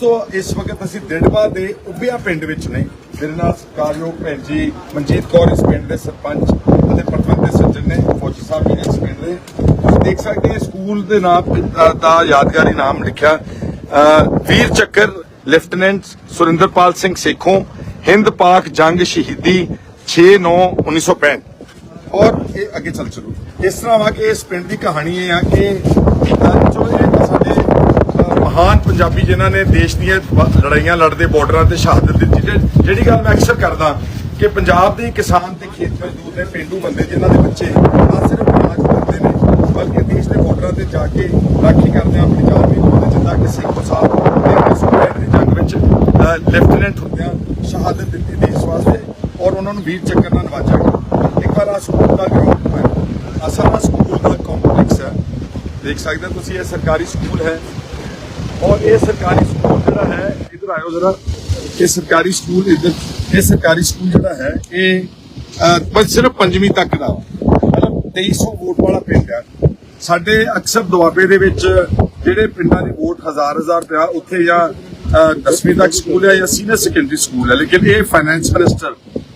ਦੋਸਤੋ, ਇਸ ਵਕਤ ਅਸੀਂ ਦਿੜਬਾ ਦੇ ਉੱਭਿਆ ਪਿੰਡ ਵਿੱਚ ਨੇ। ਮੇਰੇ ਨਾਲ ਸਤਿਕਾਰਯੋਗ ਭੈਣ ਜੀ ਮਨਜੀਤ ਕੌਰ ਇਸ ਪਿੰਡ ਦੇ ਸਰਪੰਚ ਅਤੇ ਪ੍ਰਬੰਧ ਦੇ ਸੱਜਣ ਨੇ, ਫੌਜੀ ਸਾਹਿਬ ਵੀ ਇਸ ਪਿੰਡ ਦੇ। ਤੁਸੀਂ ਦੇਖ ਸਕਦੇ ਹੋ, ਸਕੂਲ ਦੇ ਨਾਮ ਦਾ ਯਾਦਗਾਰੀ ਨਾਮ ਲਿਖਿਆ। ਵੀਰ ਚੱਕਰ, ਲੈਫਟੀਨੈਂਟ ਸੁਰਿੰਦਰਪਾਲ ਸਿੰਘ ਸੇਖੋਂ, ਹਿੰਦ ਪਾਕ ਜੰਗ ਸ਼ਹੀਦੀ 6/9/1965 ਔਰ ਇਹ ਅੱਗੇ ਚੱਲ ਚਲੋ। ਇਸ ਤਰ੍ਹਾਂ ਵਾ ਕਿ ਇਸ ਪਿੰਡ ਦੀ ਕਹਾਣੀ ਇਹ ਆ ਕਿ ਜੋ ਇਹ ਸਾਡੇ ਮਹਾਨ ਪੰਜਾਬੀ ਜਿਨ੍ਹਾਂ ਨੇ ਦੇਸ਼ ਦੀਆਂ ਲੜਾਈਆਂ, ਲੜਦੇ ਬਾਰਡਰਾਂ ਤੇ ਸ਼ਹਾਦਤ ਦਿੱਤੀ ਜਿਹੜੀ- ਗੱਲ ਮੈਂ ਅਕਸਰ ਕਰਦਾ ਕਿ ਪੰਜਾਬ ਦੇ ਕਿਸਾਨ ਤੇ ਖੇਤ ਮਜ਼ਦੂਰ ਨੇ ਪਿੰਡੂ ਬੰਦੇ, ਜਿਨ੍ਹਾਂ ਦੇ ਬੱਚੇ ਨਾ ਸਿਰਫ ਰਾਜ ਕਰਦੇ ਨੇ, ਬਲਕਿ ਦੇਸ਼ ਦੇ ਬਾਰਡਰਾਂ ਤੇ ਜਾ ਕੇ ਰਾਖੀ ਕਰਦੇ ਆ, ਆਪਣੀ ਜਾਨ ਵੀ ਖੋਦੇ ਜਿੱਦਾਂ ਕਿ ਸਿੰਘ ਸਾਹਿਬ ਨੇ 1965 ਦੀ ਜੰਗ ਵਿੱਚ ਲੈਫਟੀਨੈਂਟ ਹੁੰਦਿਆਂ ਸ਼ਹਾਦਤ ਦਿੱਤੀ ਦੇਸ਼ ਵਾਸਤੇ, ਔਰ ਉਹਨਾਂ ਨੂੰ ਵੀਰ ਚੱਕਰ ਨਾਲ ਨਵਾਜਿਆ ਗਿਆ। ਇੱਕ ਵਾਰ ਆ ਸਕੂਲ ਦਾ ਗਰਾਊਂਡ ਹੈ। ਅਸਲ ਸਕੂਲ ਦਾ ਕੰਪਲੈਕਸ ਹੈ। ਦੇਖ ਸਕਦੇ ਤੁਸੀਂ, ਇਹ ਸਰਕਾਰੀ ਸਕੂਲ ਹੈ। ਔਰ ਇਹ ਸਰਕਾਰੀ ਸਕੂਲ ਜਿਹੜਾ ਹੈ ਇਧਰ ਆਇਓ ਜਰਾ। ਇਹ ਸਰਕਾਰੀ ਸਕੂਲ ਇਧਰ ਇਹ ਸਰਕਾਰੀ ਸਕੂਲ ਜਿਹੜਾ ਹੈ ਇਹ ਬਸ ਸਿਰਫ ਪੰਜਵੀਂ ਤੱਕ ਦਾ ਮਤਲਬ 2300 ਵੋਟ ਵਾਲਾ ਪਿੰਡ ਹੈ। ਸਾਡੇ ਅਕਸਰ ਦੁਆਬੇ ਦੇ ਵਿੱਚ ਜਿਹੜੇ ਪਿੰਡਾਂ ਦੀ ਵੋਟ ਹਜ਼ਾਰ ਹਜ਼ਾਰ ਪਿਆ ਉੱਥੇ ਜਾਂ ਅਹ, 10ਵੀਂ ਤੱਕ ਸਕੂਲ ਹੈ ਜਾਂ ਸੀਨੀਅਰ ਸੈਕੰਡਰੀ ਸਕੂਲ ਹੈ। ਲੇਕਿਨ ਇਹ ਫਾਈਨੈਂਸ ਮਿਨਿਸਟਰ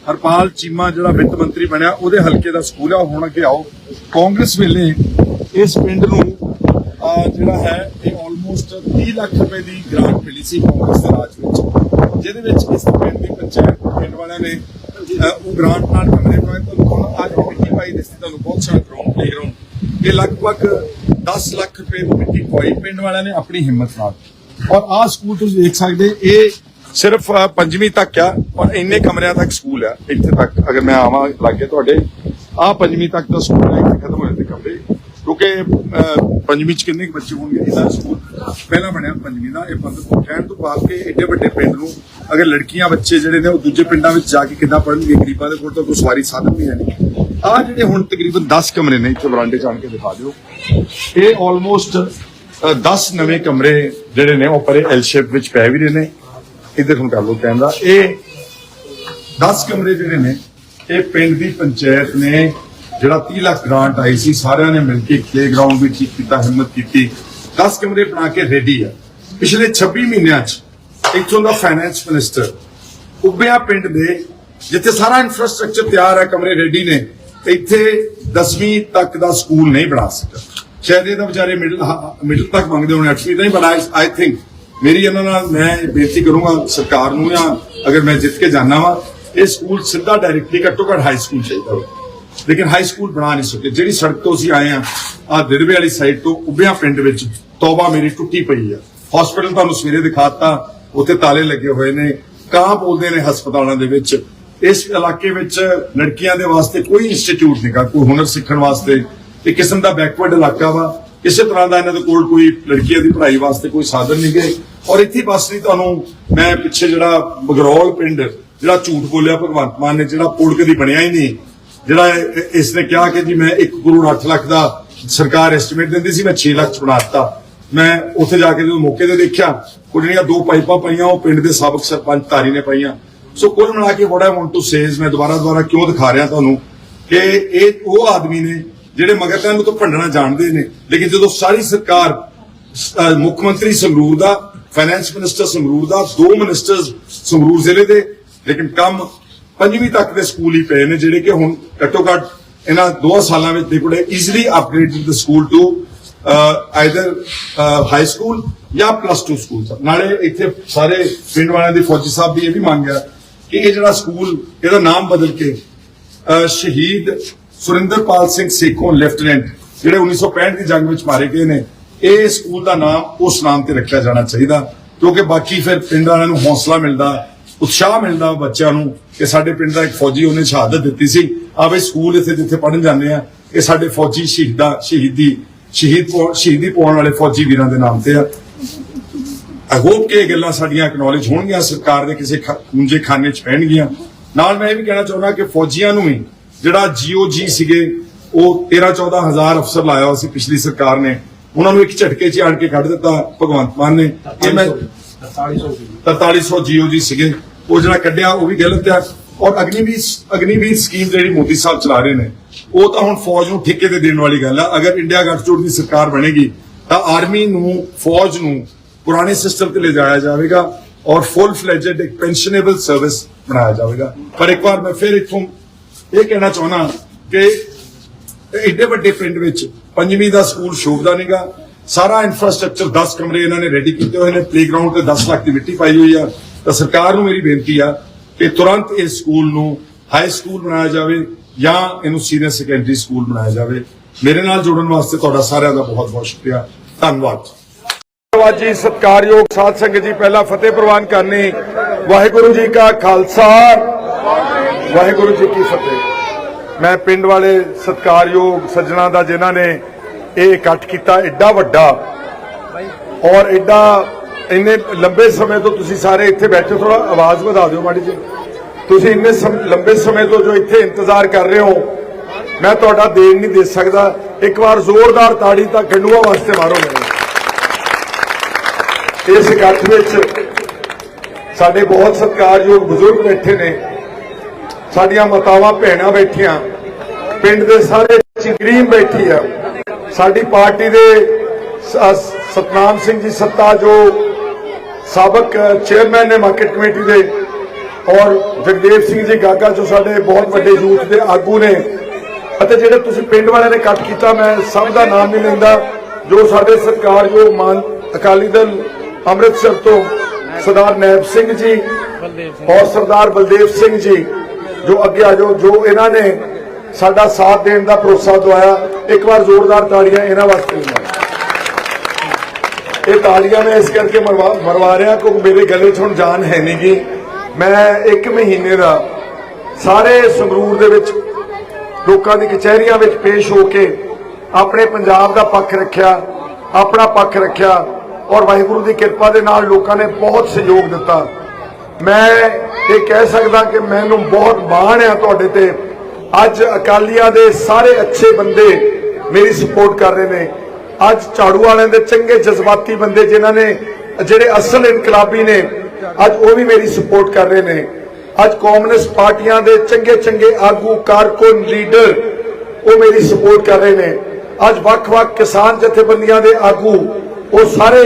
ਹਰਪਾਲ ਚੀਮਾ ਜਿਹੜਾ ਵਿੱਤ ਮੰਤਰੀ ਬਣਿਆ ਉਹਦੇ ਹਲਕੇ ਦਾ ਸਕੂਲ ਆ ਉਹ ਹੁਣ ਅੱਗੇ ਆਓ। ਕਾਂਗਰਸ ਵੇਲੇ ਇਸ ਪਿੰਡ ਨੂੰ ਜਿਹੜਾ ਹੈ ਆਲਮੋਸਟ 30 ਲੱਖ ਰੁਪਏ ਦੀ ਗ੍ਰਾਂਟ ਮਿਲੀ ਸੀ ਕਾਂਗਰਸ ਦੇ ਰਾਜ ਵਿੱਚ, ਜਿਹਦੇ ਵਿੱਚ ਇਸ ਪਿੰਡ ਦੀ ਪੰਚਾਇਤ ਪਿੰਡ ਵਾਲਿਆਂ ਨੇ ਉਹ ਗ੍ਰਾਂਟ ਨਾਲ ਕਮਰੇ ਬਣਾਏ। ਤਾਂ ਹੁਣ ਅੱਜ ਮਿੱਟੀ ਪਾਈ ਦਿੱਤੀ ਤੁਹਾਨੂੰ ਬਹੁਤ ਸਾਰਾ ਗਰਾਊਂਡ ਪਲੇਗਰਾਊਂਡ ਇਹ ਲਗਭਗ 10 ਲੱਖ ਰੁਪਏ ਮਿੱਟੀ ਪਾਈ ਪਿੰਡ ਵਾਲਿਆਂ ਨੇ ਆਪਣੀ ਹਿੰਮਤ ਨਾਲ। ਔਰ ਆਹ ਸਕੂਲ ਤੁਸੀਂ ਦੇਖ ਸਕਦੇ, ਇਹ ਸਿਰਫ ਪੰਜਵੀਂ ਤੱਕ ਆ, ਔਰ ਇੰਨੇ ਕਮਰਿਆਂ ਤੱਕ ਸਕੂਲ ਆ, ਇੱਥੇ ਤੱਕ। ਅਗਰ ਮੈਂ ਆਵਾਂ, ਲੱਗੇ ਤੁਹਾਡੇ, ਆਹ ਪੰਜਵੀਂ ਤੱਕ ਦਾ ਸਕੂਲ ਹੈ ਇੱਥੇ ਖਤਮ ਹੋ ਜਾਂਦੇ ਕਮਰੇ। ਕਿਉਂਕਿ ਪੰਜਵੀਂ ਚ ਕਿੰਨੇ ਕੁ ਬੱਚੇ ਹੋਣਗੇ ਇਹਦਾ ਸਕੂਲ ਪਹਿਲਾਂ ਬਣਿਆ ਪੰਜਵੀਂ ਦਾ, ਇਹ ਬੰਦ ਕਹਿਣ ਤੋਂ ਬਾਅਦ ਕਿ ਏਡੇ ਵੱਡੇ ਪਿੰਡ ਨੂੰ ਅਗਰ ਲੜਕੀਆਂ, ਬੱਚੇ ਜਿਹੜੇ ਨੇ ਉਹ ਦੂਜੇ ਪਿੰਡਾਂ ਵਿੱਚ ਜਾ ਕੇ ਕਿੱਦਾਂ ਪੜ੍ਹਨਗੇ? ਗਰੀਬਾਂ ਦੇ ਕੋਲ ਤਾਂ ਕੋਈ ਸਵਾਰੀ ਸਾਧਨ ਵੀ ਹੈ ਨਹੀਂ ਜਿਹੜੇ ਹੁਣ ਤਕਰੀਬਨ 10 ਕਮਰੇ ਨੇ, ਇੱਥੇ ਬਰਾਂਡੇ ਚ ਆਣ ਕੇ ਦਿਖਾ ਦਿਓ। ਇਹ ਆਲਮੋਸਟ 10 ਨਵੇਂ ਕਮਰੇ ਜਿਹੜੇ ਨੇ, ਉਹ ਪਰੇ ਐਲ ਸ਼ੇਪ ਵਿੱਚ ਪੈ ਵੀ ਰਹੇ ਨੇ। ਇੱਧਰ ਹੁਣ ਕਰ ਲਓ ਕਹਿੰਦਾ ਇਹ 10 ਕਮਰੇ ਜਿਹੜੇ ਨੇ, ਇਹ ਪਿੰਡ ਦੀ ਪੰਚਾਇਤ ਨੇ ਜਿਹੜਾ 30 ਲੱਖ ਗ੍ਰਾਂਟ ਆਈ ਸੀ, ਸਾਰਿਆਂ ਨੇ ਮਿਲ ਕੇ ਪਲੇਗਰਾਉਂਡ ਵੀ ਠੀਕ ਕੀਤਾ ਹਿੰਮਤ ਕੀਤੀ। 10 ਕਮਰੇ ਬਣਾ ਕੇ ਰੈਡੀ ਆ। ਪਿਛਲੇ 26 ਮਹੀਨਿਆਂ 'ਚ ਇੱਥੋਂ ਦਾ ਫਾਈਨੈਂਸ ਮਿਨਿਸਟਰ ਉੱਭਿਆ ਪਿੰਡ ਦੇ, ਜਿੱਥੇ ਸਾਰਾ ਇਨਫਰਾਸਟ੍ਰਕਚਰ ਤਿਆਰ ਹੈ ਕਮਰੇ ਰੈਡੀ ਨੇ ਇੱਥੇ 10ਵੀਂ ਤੱਕ ਦਾ ਸਕੂਲ ਨਹੀਂ ਬਣਾ ਸਕਿਆ ਸ਼ਾਇਦ ਇਹ ਤਾਂ ਵਿਚਾਰੇ ਮਿਡਲ ਮਿਡਲ ਤੱਕ ਮੰਗਦੇ ਹੋਣੇ 8ਵੀਂ ਤਾਂ ਹੀ ਬਣਾ ਆਈ ਥਿੰਕ ਮੇਰੀ ਇਹਨਾਂ ਨਾਲ ਮੈਂ ਬੇਨਤੀ ਕਰੂੰਗਾ ਸਰਕਾਰ ਨੂੰ ਜਾਂ ਅਗਰ ਮੈਂ ਜਿੱਤ ਕੇ ਜਾਣਾ ਵਾ, ਇਹ ਸਕੂਲ ਸਿੱਧਾ ਡਾਇਰੈਕਟਲੀ ਘੱਟੋ ਘੱਟ ਹਾਈ ਸਕੂਲ ਚਾਹੀਦਾ ਹੋਵੇ। ਲੇਕਿਨ ਹਾਈ ਸਕੂਲ ਬਣਾ ਨਹੀਂ ਸਕੇ। ਜਿਹੜੀ ਸੜਕ ਤੋਂ ਅਸੀਂ ਆਏ ਆ ਆ ਦਿੜਵੇ ਵਾਲੀ ਸਾਈਡ ਤੋਂ ਉੱਭਿਆ ਪਿੰਡ ਵਿੱਚ ਤੌਬਾ ਮੇਰੀ ਟੁੱਟੀ ਪਈ ਆ। ਹਸਪੀਟਲ ਤੁਹਾਨੂੰ ਸਵੇਰੇ ਦਿਖਾਤਾ, ਉੱਥੇ ਤਾਲੇ ਲੱਗੇ ਹੋਏ ਨੇ। ਕਾਂ ਬੋਲਦੇ ਨੇ ਹਸਪਤਾਲਾਂ ਦੇ ਵਿੱਚ। ਇਸ ਇਲਾਕੇ ਵਿੱਚ ਲੜਕੀਆਂ ਦੇ ਵਾਸਤੇ ਕੋਈ ਇੰਸਟੀਚਿਊਟ ਨਹੀਂਗਾ ਕੋਈ ਹੁਨਰ ਸਿੱਖਣ ਵਾਸਤੇ। ਇੱਕ ਕਿਸਮ ਦਾ ਬੈਕਵਰਡ ਇਲਾਕਾ ਵਾ। ਕਿਸੇ ਤਰ੍ਹਾਂ ਦਾ ਇਹਨਾਂ ਦੇ ਕੋਲ ਕੋਈ ਲੜਕੀਆਂ ਦੀ ਪੜ੍ਹਾਈ ਵਾਸਤੇ ਕੋਈ ਸਾਧਨ ਨਹੀਂ ਗਏ ਔਰ ਇੱਥੇ ਬਸ ਨਹੀਂ ਤੁਹਾਨੂੰ ਮੈਂ ਪਿੱਛੇ ਜਿਹੜਾ ਬਗਰੌਲ ਪਿੰਡ, ਜਿਹੜਾ ਝੂਠ ਬੋਲਿਆ ਭਗਵੰਤ ਮਾਨ ਨੇ, ਜਿਹੜਾ ਪੁਲ ਕਦੀ ਬਣਿਆ ਹੀ ਨਹੀਂ ਜਿਹੜਾ ਇਸ ਨੇ ਕਿਹਾ ਕਿ ਜੀ ਮੈਂ 1 ਕਰੋੜ 8 ਲੱਖ ਦਾ ਸਰਕਾਰ ਐਸਟੀਮੇਟ ਦਿੰਦੀ ਸੀ, ਮੈਂ 6 ਲੱਖ ਚ ਬਣਾ ਦਿੱਤਾ। ਮੈਂ ਉੱਥੇ ਜਾ ਕੇ ਜਦੋਂ ਮੌਕੇ ਤੇ ਦੇਖਿਆ ਉਹ ਜਿਹੜੀਆਂ ਦੋ ਪਾਈਪਾਂ ਪਈਆਂ, ਉਹ ਪਿੰਡ ਦੇ ਸਾਬਕ ਸਰਪੰਚ ਧਾਰੀ ਨੇ ਪਾਈਆਂ। ਸੋ ਕੁੱਲ ਮਿਲਾ ਕੇ what I want to says ਮੈਂ ਦੁਬਾਰਾ ਦੁਬਾਰਾ ਕਿਉਂ ਦਿਖਾ ਰਿਹਾ ਤੁਹਾਨੂੰ ਕਿ ਇਹ ਉਹ ਆਦਮੀ ਨੇ ਜਿਹੜੇ ਮਗਰ ਨੂੰ ਤਾਂ ਭੰਡਣਾ ਜਾਣਦੇ ਨੇ, ਲੇਕਿਨ ਜਦੋਂ ਸਾਰੀ ਸਰਕਾਰ ਮੁੱਖ ਮੰਤਰੀ ਸੰਗਰੂਰ ਦਾ ਫਾਈਨੈਂਸ ਮਿਨਿਸਟਰ ਸੰਗਰੂਰ ਦਾ, ਦੋ ਮਿਨਿਸਟਰਸ ਸੰਗਰੂਰ ਜ਼ਿਲ੍ਹੇ ਦੇ, ਲੇਕਿਨ ਕੰਮ ਪੰਜਵੀਂ ਤੱਕ ਦੇ ਸਕੂਲ ਹੀ ਪਏ ਨੇ, ਜਿਹੜੇ ਕਿ ਹੁਣ ਘੱਟੋ ਘੱਟ ਇਹਨਾਂ ਦੋ ਸਾਲਾਂ ਵਿੱਚ ਦੇ ਕੋਲ easily upgraded the school to either high school ਜਾਂ ਪਲੱਸ 2 ਸਕੂਲ ਨਾਲੇ ਇੱਥੇ ਸਾਰੇ ਪਿੰਡ ਵਾਲਿਆਂ ਦੇ ਫੌਜੀ ਸਾਹਿਬ ਦੀ ਇਹ ਵੀ ਮੰਗ ਹੈ ਕਿ ਇਹ ਜਿਹੜਾ ਸਕੂਲ ਇਹਦਾ ਨਾਮ ਬਦਲ ਕੇ ਸ਼ਹੀਦ ਸੁਰਿੰਦਰਪਾਲ ਸਿੰਘ ਸੇਖੋਂ ਲੈਫਟੀਨੈਂਟ ਜਿਹੜੇ 1965 ਦੀ ਜੰਗ ਵਿੱਚ ਮਾਰੇ ਗਏ ਨੇ, ਇਹ ਸਕੂਲ ਦਾ ਨਾਮ ਉਸ ਨਾਮ ਤੇ ਰੱਖਿਆ ਜਾਣਾ ਚਾਹੀਦਾ, ਕਿਉਂਕਿ ਬਾਕੀ ਫਿਰ ਪਿੰਡ ਵਾਲਿਆਂ ਨੂੰ ਹੌਸਲਾ ਮਿਲਦਾ, ਉਤਸ਼ਾਹ ਮਿਲਦਾ ਬੱਚਿਆਂ ਨੂੰ ਕਿ ਸਾਡੇ ਪਿੰਡ ਦਾ ਇੱਕ ਫੌਜੀ ਉਹਨੇ ਸ਼ਹਾਦਤ ਦਿੱਤੀ ਸੀ। ਆਵੇ ਸਕੂਲ ਇੱਥੇ ਜਿੱਥੇ ਪੜਨ ਜਾਂਦੇ ਆ ਇਹ ਸਾਡੇ ਫੌਜੀ ਸ਼ਹੀਦਾਂ ਸ਼ਹੀਦੀ ਸ਼ਹੀਦ ਸ਼ਹੀਦੀ ਪਾਉਣ ਵਾਲੇ ਫੌਜੀ ਵੀਰਾਂ ਦੇ ਨਾਮ ਤੇ ਆ। ਆਈ ਹੋਪ ਕਿ ਇਹ ਗੱਲਾਂ ਸਾਡੀਆਂ ਐਕਨੋਲਜ ਹੋਣਗੀਆਂ ਸਰਕਾਰ ਦੇ ਕਿਸੇ ਖੂੰਜੇ ਖਾਨੇ 'ਚ ਪੈਣਗੀਆਂ। ਨਾਲ ਮੈਂ ਇਹ ਵੀ ਕਹਿਣਾ ਚਾਹੁੰਦਾ ਕਿ ਫੌਜੀਆਂ ਨੂੰ ਵੀ ਜਿਹੜਾ ਜੀਓਜੀ ਸੀਗੇ ਉਹ 13 14 ਹਜ਼ਾਰ ਅਫਸਰ ਲਾਇਆ ਹੋਇਆ ਸੀ ਪਿਛਲੀ ਸਰਕਾਰ ਨੇ। ਉਹਨਾਂ ਨੂੰ ਇੱਕ ਝਟਕੇ 'ਚ ਆਣ ਕੇ ਕੱਢ ਦਿੱਤਾ ਭਗਵੰਤ ਮਾਨ ਨੇ। ਇਹ ਮੈਂ 4300 ਜੀਓਜੀ ਸੀਗੇ। ਉਹ ਜਿਹੜਾ ਕੱਢਿਆ, ਉਹ ਵੀ ਗਲਤ ਆ ਔਰ ਅਗਨੀਵੀਰ ਅਗਨੀਵੀਰ ਸਕੀਮ ਜਿਹੜੀ ਮੋਦੀ ਸਾਹਿਬ ਚਲਾ ਰਹੇ ਨੇ, ਉਹ ਤਾਂ ਹੁਣ ਫੌਜ ਨੂੰ ਠੇਕੇ ਤੇ ਦੇਣ ਵਾਲੀ ਗੱਲ ਆ। ਅਗਰ ਇੰਡੀਆ ਗੱਠਜੋੜ ਦੀ ਸਰਕਾਰ ਬਣੇਗੀ, ਤਾਂ ਆਰਮੀ ਨੂੰ, ਫੌਜ ਨੂੰ ਪੁਰਾਣੇ ਸਿਸਟਮ ਤੇ ਲਿਜਾਇਆ ਜਾਵੇਗਾ ਔਰ ਫੁੱਲ ਫਲੈਜਡ ਇੱਕ ਪੈਨਸ਼ਨੇਬਲ ਸਰਵਿਸ ਬਣਾਇਆ ਜਾਵੇਗਾ। ਪਰ ਇੱਕ ਵਾਰ ਮੈਂ ਫਿਰ ਇਥੋਂ ਇਹ ਕਹਿਣਾ ਚਾਹੁੰਦਾ ਕਿ ਐਡੇ ਵੱਡੇ ਪਿੰਡ ਵਿੱਚ ਪੰਜਵੀਂ ਦਾ ਸਕੂਲ ਸ਼ੋਭਦਾ ਨਹੀਂਗਾ। ਸਾਰਾ ਇਨਫਰਾਸਟ੍ਰਕਚਰ 10 ਕਮਰੇ ਇਹਨਾਂ ਨੇ ਰੈਡੀ ਕੀਤੇ ਹੋਏ ਨੇ। ਪਲੇਗਰਾਉਂਡ ਤੇ 10 ਲੱਖ ਦੀ ਮਿੱਟੀ ਪਾਈ ਹੋਈ ਆ। ਤਾਂ ਸਰਕਾਰ ਨੂੰ ਮੇਰੀ ਬੇਨਤੀ ਆ ਕਿ ਤੁਰੰਤ ਇਸ ਸਕੂਲ ਨੂੰ ਹਾਈ ਸਕੂਲ ਬਣਾਇਆ ਜਾਵੇ ਜਾਂ ਇਹਨੂੰ ਸੀਨੀਅਰ ਸੈਕੰਡਰੀ ਸਕੂਲ ਬਣਾਇਆ ਜਾਵੇ। ਮੇਰੇ ਨਾਲ ਜੁੜਨ ਵਾਸਤੇ ਤੁਹਾਡਾ ਸਾਰਿਆਂ ਦਾ ਬਹੁਤ ਬਹੁਤ ਸ਼ੁਕਰੀਆ। ਧੰਨਵਾਦ। ਧੰਨਵਾਦ ਜੀ, ਸਤਿਕਾਰਯੋਗ ਸਾਧ ਸੰਗਤ ਜੀ, ਪਹਿਲਾਂ ਫਤਿਹ ਪ੍ਰਵਾਨ ਕਰਨੀ। ਵਾਹਿਗੁਰੂ ਜੀ ਕਾ ਖਾਲਸਾ। ਵਾਹਿਗੁਰੂ ਜੀ ਕੀ ਫਤਿਹ। ਮੈਂ ਪਿੰਡ ਵਾਲੇ ਸਤਿਕਾਰਯੋਗ ਸੱਜਣਾ ਦਾ ਜਿਨ੍ਹਾਂ ਨੇ ਇਹ ਇਕੱਠ ਕੀਤਾ ਐਡਾ ਵੱਡਾ ਔਰ ਐਡਾ ਇੰਨੇ ਲੰਬੇ ਸਮੇਂ ਤੋਂ ਤੁਸੀਂ ਸਾਰੇ ਇੱਥੇ ਬੈਠੇ ਥੋੜਾ ਆਵਾਜ਼ ਵਧਾ ਦਿਓ ਮਾੜੀ ਜੀ ਤੁਸੀਂ ਇੰਨੇ ਲੰਬੇ ਸਮੇਂ ਤੋਂ ਜੋ ਇੱਥੇ ਇੰਤਜ਼ਾਰ ਕਰ ਰਹੇ ਹੋ, ਮੈਂ ਤੁਹਾਡਾ ਦੇਣ ਨਹੀਂ ਦੇ ਸਕਦਾ। ਇੱਕ ਵਾਰ ਜ਼ੋਰਦਾਰ ਤਾੜੀ ਤਾਂ ਗੰਡੂਆ ਵਾਸਤੇ ਮਾਰੋ ਮੇਰੇ ਇਸ ਇਕੱਠ ਵਿੱਚ ਸਾਡੇ ਬਹੁਤ ਸਤਿਕਾਰਯੋਗ ਬਜ਼ੁਰਗ ਬੈਠੇ ਨੇ। ਸਾਡੀਆਂ ਮਾਤਾਵਾਂ, ਭੈਣਾਂ ਬੈਠੀਆਂ। ਪਿੰਡ ਦੇ ਸਾਰੇ ਚਿੰਗਰੀਮ ਬੈਠੀ ਆ। ਸਾਡੀ ਪਾਰਟੀ ਦੇ ਸਤਨਾਮ ਸਿੰਘ ਜੀ ਸੱਤਾ ਜੋ ਸਾਬਕ ਚੇਅਰਮੈਨ ਨੇ ਮਾਰਕੀਟ ਕਮੇਟੀ ਦੇ ਔਰ ਜਗਦੇਵ ਸਿੰਘ ਜੀ ਗਾਗਾ ਜੋ ਸਾਡੇ ਬਹੁਤ ਵੱਡੇ ਯੂਥ ਦੇ ਆਗੂ ਨੇ ਅਤੇ ਜਿਹੜੇ ਤੁਸੀਂ ਪਿੰਡ ਵਾਲਿਆਂ ਨੇ ਇਕੱਠ ਕੀਤਾ, ਮੈਂ ਸਭ ਦਾ ਨਾਮ ਨਹੀਂ ਲੈਂਦਾ, ਜੋ ਸਾਡੇ ਸਤਿਕਾਰਯੋਗ ਮਾਨ ਅਕਾਲੀ ਦਲ ਅੰਮ੍ਰਿਤਸਰ ਤੋਂ ਸਰਦਾਰ ਨੈਬ ਸਿੰਘ ਜੀ ਔਰ ਸਰਦਾਰ ਬਲਦੇਵ ਸਿੰਘ ਜੀ ਜੋ ਅੱਗੇ ਆ ਜਾਓ, ਜੋ ਇਹਨਾਂ ਨੇ ਸਾਡਾ ਸਾਥ ਦੇਣ ਦਾ ਭਰੋਸਾ ਦਵਾਇਆ, ਇੱਕ ਵਾਰ ਜ਼ੋਰਦਾਰ ਤਾੜੀਆਂ ਇਹਨਾਂ ਵਾਸਤੇ ਇਹ ਤਾਲੀਆਂ ਮੈਂ ਇਸ ਕਰਕੇ ਮਰਵਾ ਮਰਵਾ ਰਿਹਾ ਕਿਉਂਕਿ ਮੇਰੇ ਗਲੇ 'ਚ ਹੁਣ ਜਾਨ ਹੈ ਨਹੀਂਗੀ ਮੈਂ ਇੱਕ ਮਹੀਨੇ ਦਾ ਸਾਰੇ ਸੰਗਰੂਰ ਦੇ ਵਿੱਚ, ਲੋਕਾਂ ਦੀ ਕਚਹਿਰੀਆਂ ਵਿੱਚ ਪੇਸ਼ ਹੋ ਕੇ ਆਪਣੇ ਪੰਜਾਬ ਦਾ ਪੱਖ ਰੱਖਿਆ, ਆਪਣਾ ਪੱਖ ਰੱਖਿਆ ਔਰ ਵਾਹਿਗੁਰੂ ਦੀ ਕਿਰਪਾ ਦੇ ਨਾਲ ਲੋਕਾਂ ਨੇ ਬਹੁਤ ਸਹਿਯੋਗ ਦਿੱਤਾ। ਮੈਂ ਇਹ ਕਹਿ ਸਕਦਾ ਕਿ ਮੈਨੂੰ ਬਹੁਤ ਮਾਣ ਆ ਤੁਹਾਡੇ ਤੇ। ਅੱਜ ਅਕਾਲੀਆਂ ਦੇ ਸਾਰੇ ਅੱਛੇ ਬੰਦੇ ਮੇਰੀ ਸਪੋਰਟ ਕਰ ਰਹੇ ਨੇ। ਅੱਜ ਝਾੜੂ ਵਾਲਿਆਂ ਦੇ ਚੰਗੇ ਜਜ਼ਬਾਤੀ ਬੰਦੇ ਜਿਨ੍ਹਾਂ ਨੇ, ਜਿਹੜੇ ਅਸਲ ਇਨਕਲਾਬੀ ਨੇ, ਅੱਜ ਉਹ ਵੀ ਮੇਰੀ ਸਪੋਰਟ ਕਰ ਰਹੇ ਨੇ। ਅੱਜ ਕਮਿਊਨਿਸਟ ਪਾਰਟੀਆਂ ਦੇ ਚੰਗੇ ਚੰਗੇ ਆਗੂ ਕਾਰਕੁਨ ਲੀਡਰ ਉਹ ਮੇਰੀ ਸਪੋਰਟ ਕਰ ਰਹੇ ਨੇ। ਅੱਜ ਵੱਖ-ਵੱਖ ਕਿਸਾਨ ਜਥੇਬੰਦੀਆਂ ਦੇ ਆਗੂ, ਉਹ ਸਾਰੇ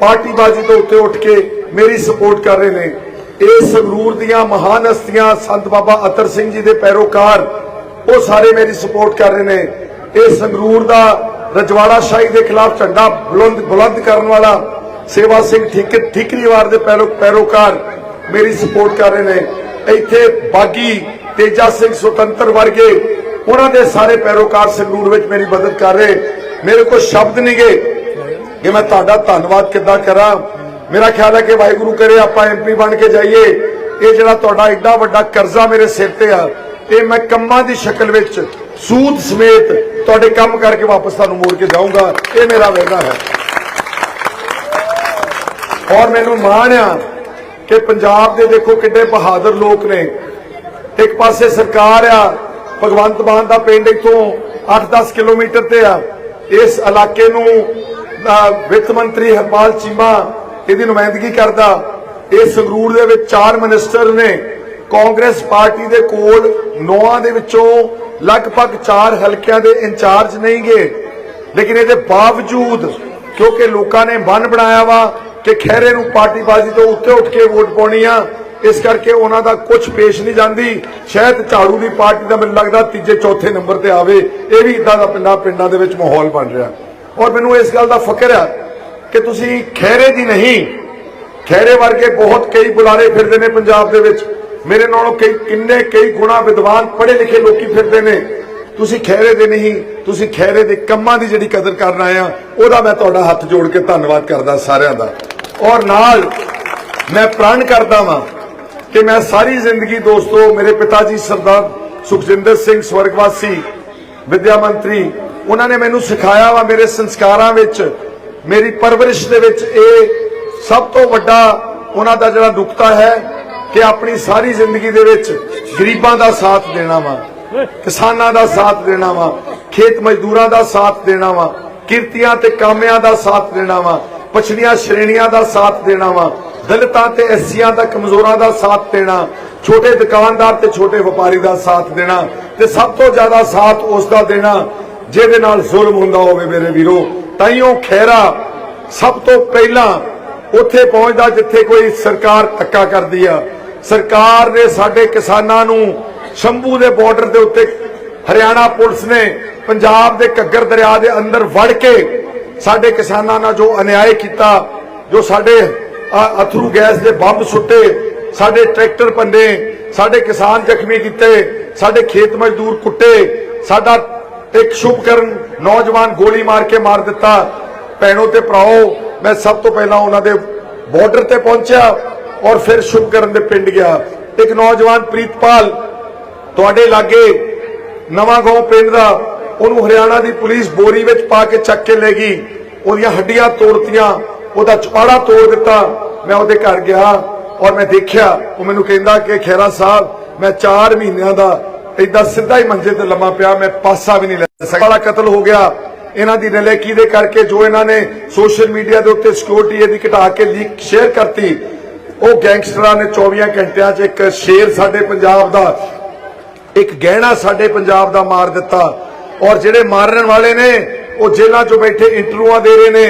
ਪਾਰਟੀਬਾਜ਼ੀ ਤੋਂ ਉੱਤੇ ਉੱਠ ਕੇ ਮੇਰੀ ਸਪੋਰਟ ਕਰ ਰਹੇ ਨੇ। ਇਹ ਸੰਗਰੂਰ ਦੀਆਂ ਮਹਾਨ ਹਸਤੀਆਂ ਸੰਤ ਬਾਬਾ ਅਤਰ ਸਿੰਘ ਜੀ ਦੇ ਪੈਰੋਕਾਰ, ਉਹ ਸਾਰੇ ਮੇਰੀ ਸਪੋਰਟ ਕਰ ਰਹੇ ਨੇ। ਇਹ ਸੰਗਰੂਰ ਦਾ ਰਜਵਾੜਾ ਸ਼ਾਹੀ ਦੇ ਖਿਲਾਫ ਝੰਡਾ ਬੁਲੰਦ ਬੁਲੰਦ ਕਰਨ ਵਾਲਾ ਸੇਵਾ ਸਿੰਘ ਠੀਕ ਠੀਕਰੀਵਾਰ ਦੇ ਪੈਰੋਕਾਰ ਮੇਰੀ ਸਪੋਰਟ ਕਰ ਰਹੇ ਨੇ। ਇੱਥੇ ਬਾਗੀ ਤੇਜਾ ਸਿੰਘ ਸੁਤੰਤਰ ਵਰਗੇ ਉਹਨਾਂ ਦੇ ਸਾਰੇ ਪੈਰੋਕਾਰ ਸੰਗਰੂਰ ਵਿੱਚ ਮੇਰੀ ਮਦਦ ਕਰ ਰਹੇ। ਮੇਰੇ ਕੋਲ ਸ਼ਬਦ ਨਹੀਂਗੇ। ਕਿ ਮੈਂ ਤੁਹਾਡਾ ਧੰਨਵਾਦ ਕਿੱਦਾਂ ਕਰਾਂ? ਮੇਰਾ ਖਿਆਲ ਹੈ ਕਿ ਵਾਹਿਗੁਰੂ ਕਰੇ ਆਪਾਂ ਐਮਪੀ ਬਣ ਕੇ ਜਾਈਏ। ਇਹ ਜਿਹੜਾ ਤੁਹਾਡਾ ਐਡਾ ਵੱਡਾ ਕਰਜ਼ਾ ਮੇਰੇ ਸਿਰ ਤੇ ਆ, ਇਹ ਮੈਂ ਕੰਮਾਂ ਦੀ ਸ਼ਕਲ ਵਿੱਚ ਸੂਦ ਸਮੇਤ ਤੁਹਾਡੇ ਕੰਮ ਕਰਕੇ ਵਾਪਸ ਤੁਹਾਨੂੰ ਮੋੜ ਕੇ ਜਾਊਂਗਾ। ਇਹ ਮੇਰਾ ਵਾਅਦਾ ਹੈ। ਔਰ ਮੈਨੂੰ ਮਾਣ ਆ ਕਿ ਪੰਜਾਬ ਦੇ ਦੇਖੋ ਕਿੰਨੇ ਬਹਾਦਰ ਲੋਕ ਨੇ। ਇੱਕ ਪਾਸੇ ਸਰਕਾਰ ਆ, ਭਗਵੰਤ ਮਾਨ ਦਾ ਪਿੰਡ ਇਥੋਂ 8-10 ਕਿਲੋਮੀਟਰ ਤੇ ਆ। ਇਸ ਇਲਾਕੇ ਨੂੰ ਵਿੱਤ ਮੰਤਰੀ ਹਰਪਾਲ ਚੀਮਾ ਇਹਦੀ ਨੁਮਾਇੰਦਗੀ ਕਰਦਾ। ਇਹ ਸੰਗਰੂਰ ਦੇ ਵਿੱਚ ਚਾਰ ਮਿਨਿਸਟਰ ਨੇ। ਕਾਂਗਰਸ ਪਾਰਟੀ ਦੇ ਕੋਲ ਨੌਆਂ ਦੇ ਵਿੱਚੋਂ ਲਗਭਗ 4 ਹਲਕਿਆਂ ਦੇ ਇੰਚਾਰਜ ਨਹੀਂਗੇ ਲੇਕਿਨ ਇਹਦੇ ਬਾਵਜੂਦ, ਕਿਉਂਕਿ ਲੋਕਾਂ ਨੇ ਮਨ ਬਣਾਇਆ ਵਾ ਕਿ ਖਹਿਰੇ ਨੂੰ ਪਾਰਟੀਬਾਜ਼ੀ ਤੋਂ ਉੱਤੇ ਉੱਠ ਕੇ ਵੋਟ ਪਾਉਣੀ ਆ, ਇਸ ਕਰਕੇ ਉਹਨਾਂ ਦਾ ਕੁਝ ਪੇਸ਼ ਨਹੀਂ ਜਾਂਦੀ। ਸ਼ਾਇਦ ਝਾੜੂ ਦੀ ਪਾਰਟੀ ਦਾ ਮੈਨੂੰ ਲੱਗਦਾ ਤੀਜੇ ਚੌਥੇ ਨੰਬਰ ਤੇ ਆਵੇ। ਇਹ ਵੀ ਇਦਾਂ ਦਾ ਪਿੰਡਾਂ ਪਿੰਡਾਂ ਦੇ ਵਿੱਚ ਮਾਹੌਲ ਬਣ ਰਿਹਾ। ਔਰ ਮੈਨੂੰ ਇਸ ਗੱਲ ਦਾ ਫਕਰ ਆ ਕਿ ਤੁਸੀਂ ਖਹਿਰੇ ਦੀ ਨਹੀਂ, ਖਹਿਰੇ ਵਰਗੇ ਬਹੁਤ ਕਈ ਬੁਲਾਰੇ ਫਿਰਦੇ ਨੇ ਪੰਜਾਬ ਦੇ ਵਿੱਚ। ਮੇਰੇ ਨਾਲੋਂ ਕਈ ਕਿੰਨੇ ਕਈ ਗੁਣਾ ਵਿਦਵਾਨ ਪੜ੍ਹੇ ਲਿਖੇ ਲੋਕੀ ਫਿਰਦੇ ਨੇ। ਤੁਸੀਂ ਖਹਿਰੇ ਦੇ ਨਹੀਂ, ਤੁਸੀਂ ਖਹਿਰੇ ਦੇ ਕੰਮਾਂ ਦੀ ਜਿਹੜੀ ਕਦਰ ਕਰਨ ਆਏ ਆ, ਉਹਦਾ ਮੈਂ ਤੁਹਾਡਾ ਹੱਥ ਜੋੜ ਕੇ ਧੰਨਵਾਦ ਕਰਦਾ ਸਾਰਿਆਂ ਦਾ। ਔਰ ਨਾਲ ਮੈਂ ਪ੍ਰਣ ਕਰਦਾ ਵਾਂ ਕਿ ਮੈਂ ਸਾਰੀ ਜ਼ਿੰਦਗੀ ਦੋਸਤੋ, ਮੇਰੇ ਪਿਤਾ ਜੀ ਸਰਦਾਰ ਸੁਖਜਿੰਦਰ ਸਿੰਘ ਸਵਰਗਵਾਸੀ, ਵਿਦਿਆ ਮੰਤਰੀ, ਉਹਨਾਂ ਨੇ ਮੈਨੂੰ ਸਿਖਾਇਆ ਵਾ ਮੇਰੇ ਸੰਸਕਾਰਾਂ ਵਿੱਚ, ਮੇਰੀ ਪਰਵਰਿਸ਼ ਦੇ ਵਿੱਚ। ਇਹ ਸਭ ਤੋਂ ਵੱਡਾ ਉਹਨਾਂ ਦਾ ਜਿਹੜਾ ਨੁਕਤਾ ਹੈ ਕਿ ਆਪਣੀ ਸਾਰੀ ਜ਼ਿੰਦਗੀ ਦੇ ਵਿੱਚ ਗਰੀਬਾਂ ਦਾ ਸਾਥ ਦੇਣਾ ਵਾ, ਕਿਸਾਨਾਂ ਦਾ ਸਾਥ ਦੇਣਾ ਵਾ, ਖੇਤ ਮਜ਼ਦੂਰਾਂ ਦਾ ਸਾਥ ਦੇਣਾ ਵਾ, ਕਿਰਤੀਆਂ ਤੇ ਕਾਮਿਆਂ ਦਾ ਸਾਥ ਦੇਣਾ ਵਾ ਪਛੜੀਆਂ ਸ਼੍ਰੇਣੀਆਂ ਦਾ ਸਾਥ ਦੇਣਾ ਵਾ, ਦਲਿਤਾਂ ਤੇ ਐਸੀਆਂ ਦਾ, ਕਮਜ਼ੋਰਾਂ ਦਾ ਸਾਥ ਦੇਣਾ, ਛੋਟੇ ਦੁਕਾਨਦਾਰ ਤੇ ਛੋਟੇ ਵਪਾਰੀ ਦਾ ਸਾਥ ਦੇਣਾ ਤੇ ਸਭ ਤੋਂ ਜ਼ਿਆਦਾ ਸਾਥ ਉਸ ਦਾ ਦੇਣਾ, ਜਿਹਦੇ ਨਾਲ ਜ਼ੁਲਮ ਹੁੰਦਾ ਹੋਵੇ ਮੇਰੇ ਵੀਰੋ। ਤਾਈਓ ਖੈਰਾ ਸਭ ਤੋਂ ਪਹਿਲਾਂ ਉੱਥੇ ਪਹੁੰਚਦਾ ਜਿੱਥੇ ਕੋਈ ਸਰਕਾਰ ਧੱਕਾ ਕਰਦੀ ਆ। ਸਰਕਾਰ ਨੇ ਸਾਡੇ ਕਿਸਾਨਾਂ ਨੂੰ ਸ਼ੰਭੂ ਦੇ ਬਾਰਡਰ ਦੇ ਉੱਤੇ ਹਰਿਆਣਾ ਪੁਲਿਸ ਨੇ ਪੰਜਾਬ ਦੇ ਘੱਗਰ ਦਰਿਆ ਦੇ ਅੰਦਰ ਵੜ ਕੇ ਸਾਡੇ ਕਿਸਾਨਾਂ ਨਾਲ ਜੋ ਅਨਿਆਏ ਕੀਤਾ, ਜੋ ਸਾਡੇ ਅਥਰੂ ਗੈਸ ਦੇ ਬੰਬ ਸੁੱਟੇ, ਸਾਡੇ ਟਰੈਕਟਰ ਪੰਨੇ ਸਾਡੇ ਕਿਸਾਨ ਜ਼ਖਮੀ ਕੀਤੇ, ਸਾਡੇ ਖੇਤ ਮਜ਼ਦੂਰ ਕੁੱਟੇ, ਸਾਡਾ ਇੱਕ ਸ਼ੁਭਕਰਨ ਨੌਜਵਾਨ ਗੋਲੀ ਮਾਰ ਕੇ ਮਾਰ ਦਿੱਤਾ। ਭੈਣੋ ਤੇ ਭਰਾਓ, ਮੈਂ ਸਭ ਤੋਂ ਪਹਿਲਾਂ ਉਹਨਾਂ ਦੇ ਬਾਰਡਰ ਤੇ ਪਹੁੰਚਿਆ। ਔਰ ਫਿਰ ਸ਼ੁਭ ਕਰਨ ਦੇ ਪਿੰਡ ਗਿਆ। ਇੱਕ ਨੌਜਵਾਨ ਪ੍ਰੀਤਪਾਲ, ਤੁਹਾਡੇ ਲਾਗੇ ਨਵਾਂ ਗਾਉਂ ਪਿੰਡ ਦਾ, ਉਹਨੂੰ ਹਰਿਆਣਾ ਦੀ ਪੁਲਿਸ ਬੋਰੀ ਵਿੱਚ ਪਾ ਕੇ ਚੱਕ ਕੇ ਲੈ ਗਈ। ਉਹਦੀਆਂ ਹੱਡੀਆਂ ਤੋੜਤੀਆਂ, ਉਹਦਾ ਚਪਾੜਾ ਤੋੜ ਦਿੱਤਾ। ਮੈਂ ਉਹਦੇ ਘਰ ਗਿਆ ਔਰ ਮੈਂ ਦੇਖਿਆ, ਉਹ ਮੈਨੂੰ ਕਹਿੰਦਾ ਕਿ ਖੈਰਾ ਸਾਹਿਬ, ਮੈਂ 4 ਮਹੀਨਿਆਂ ਦਾ ਏਦਾਂ ਸਿੱਧਾ ਹੀ ਮੰਜੇ ਤੇ ਲੰਮਾ ਪਿਆ, ਮੈਂ ਪਾਸਾ ਵੀ ਨਹੀਂ ਲੈ ਸਕਿਆ। ਵਾਲਾ ਕਤਲ ਹੋ ਗਿਆ। ਇਹਨਾਂ ਦੀ ਨਲੇਕੀ ਦੇ ਕਰਕੇ ਜੋ ਇਹਨਾਂ ਨੇ ਸੋਸ਼ਲ ਮੀਡੀਆ ਦੇ ਉੱਤੇ ਸਿਕਿਉਰਿਟੀ ਇਹਦੀ ਘਟਾ ਕੇ ਲੀਕ ਸ਼ੇਅਰ ਕਰਤੀ ਉਹ ਗੈਂਗਸਟਰਾਂ ਨੇ 24 ਘੰਟਿਆਂ 'ਚ ਇੱਕ ਸ਼ੇਰ ਸਾਡੇ ਪੰਜਾਬ ਦਾ, ਇੱਕ ਗਹਿਣਾ ਸਾਡੇ ਪੰਜਾਬ ਦਾ ਮਾਰ ਦਿੱਤਾ। ਔਰ ਜਿਹੜੇ ਮਾਰਨ ਵਾਲੇ ਨੇ, ਉਹ ਜੇਲ੍ਹਾਂ ਚ ਬੈਠੇ ਇੰਟਰਵਿਊਆਂ ਦੇ ਰਹੇ ਨੇ।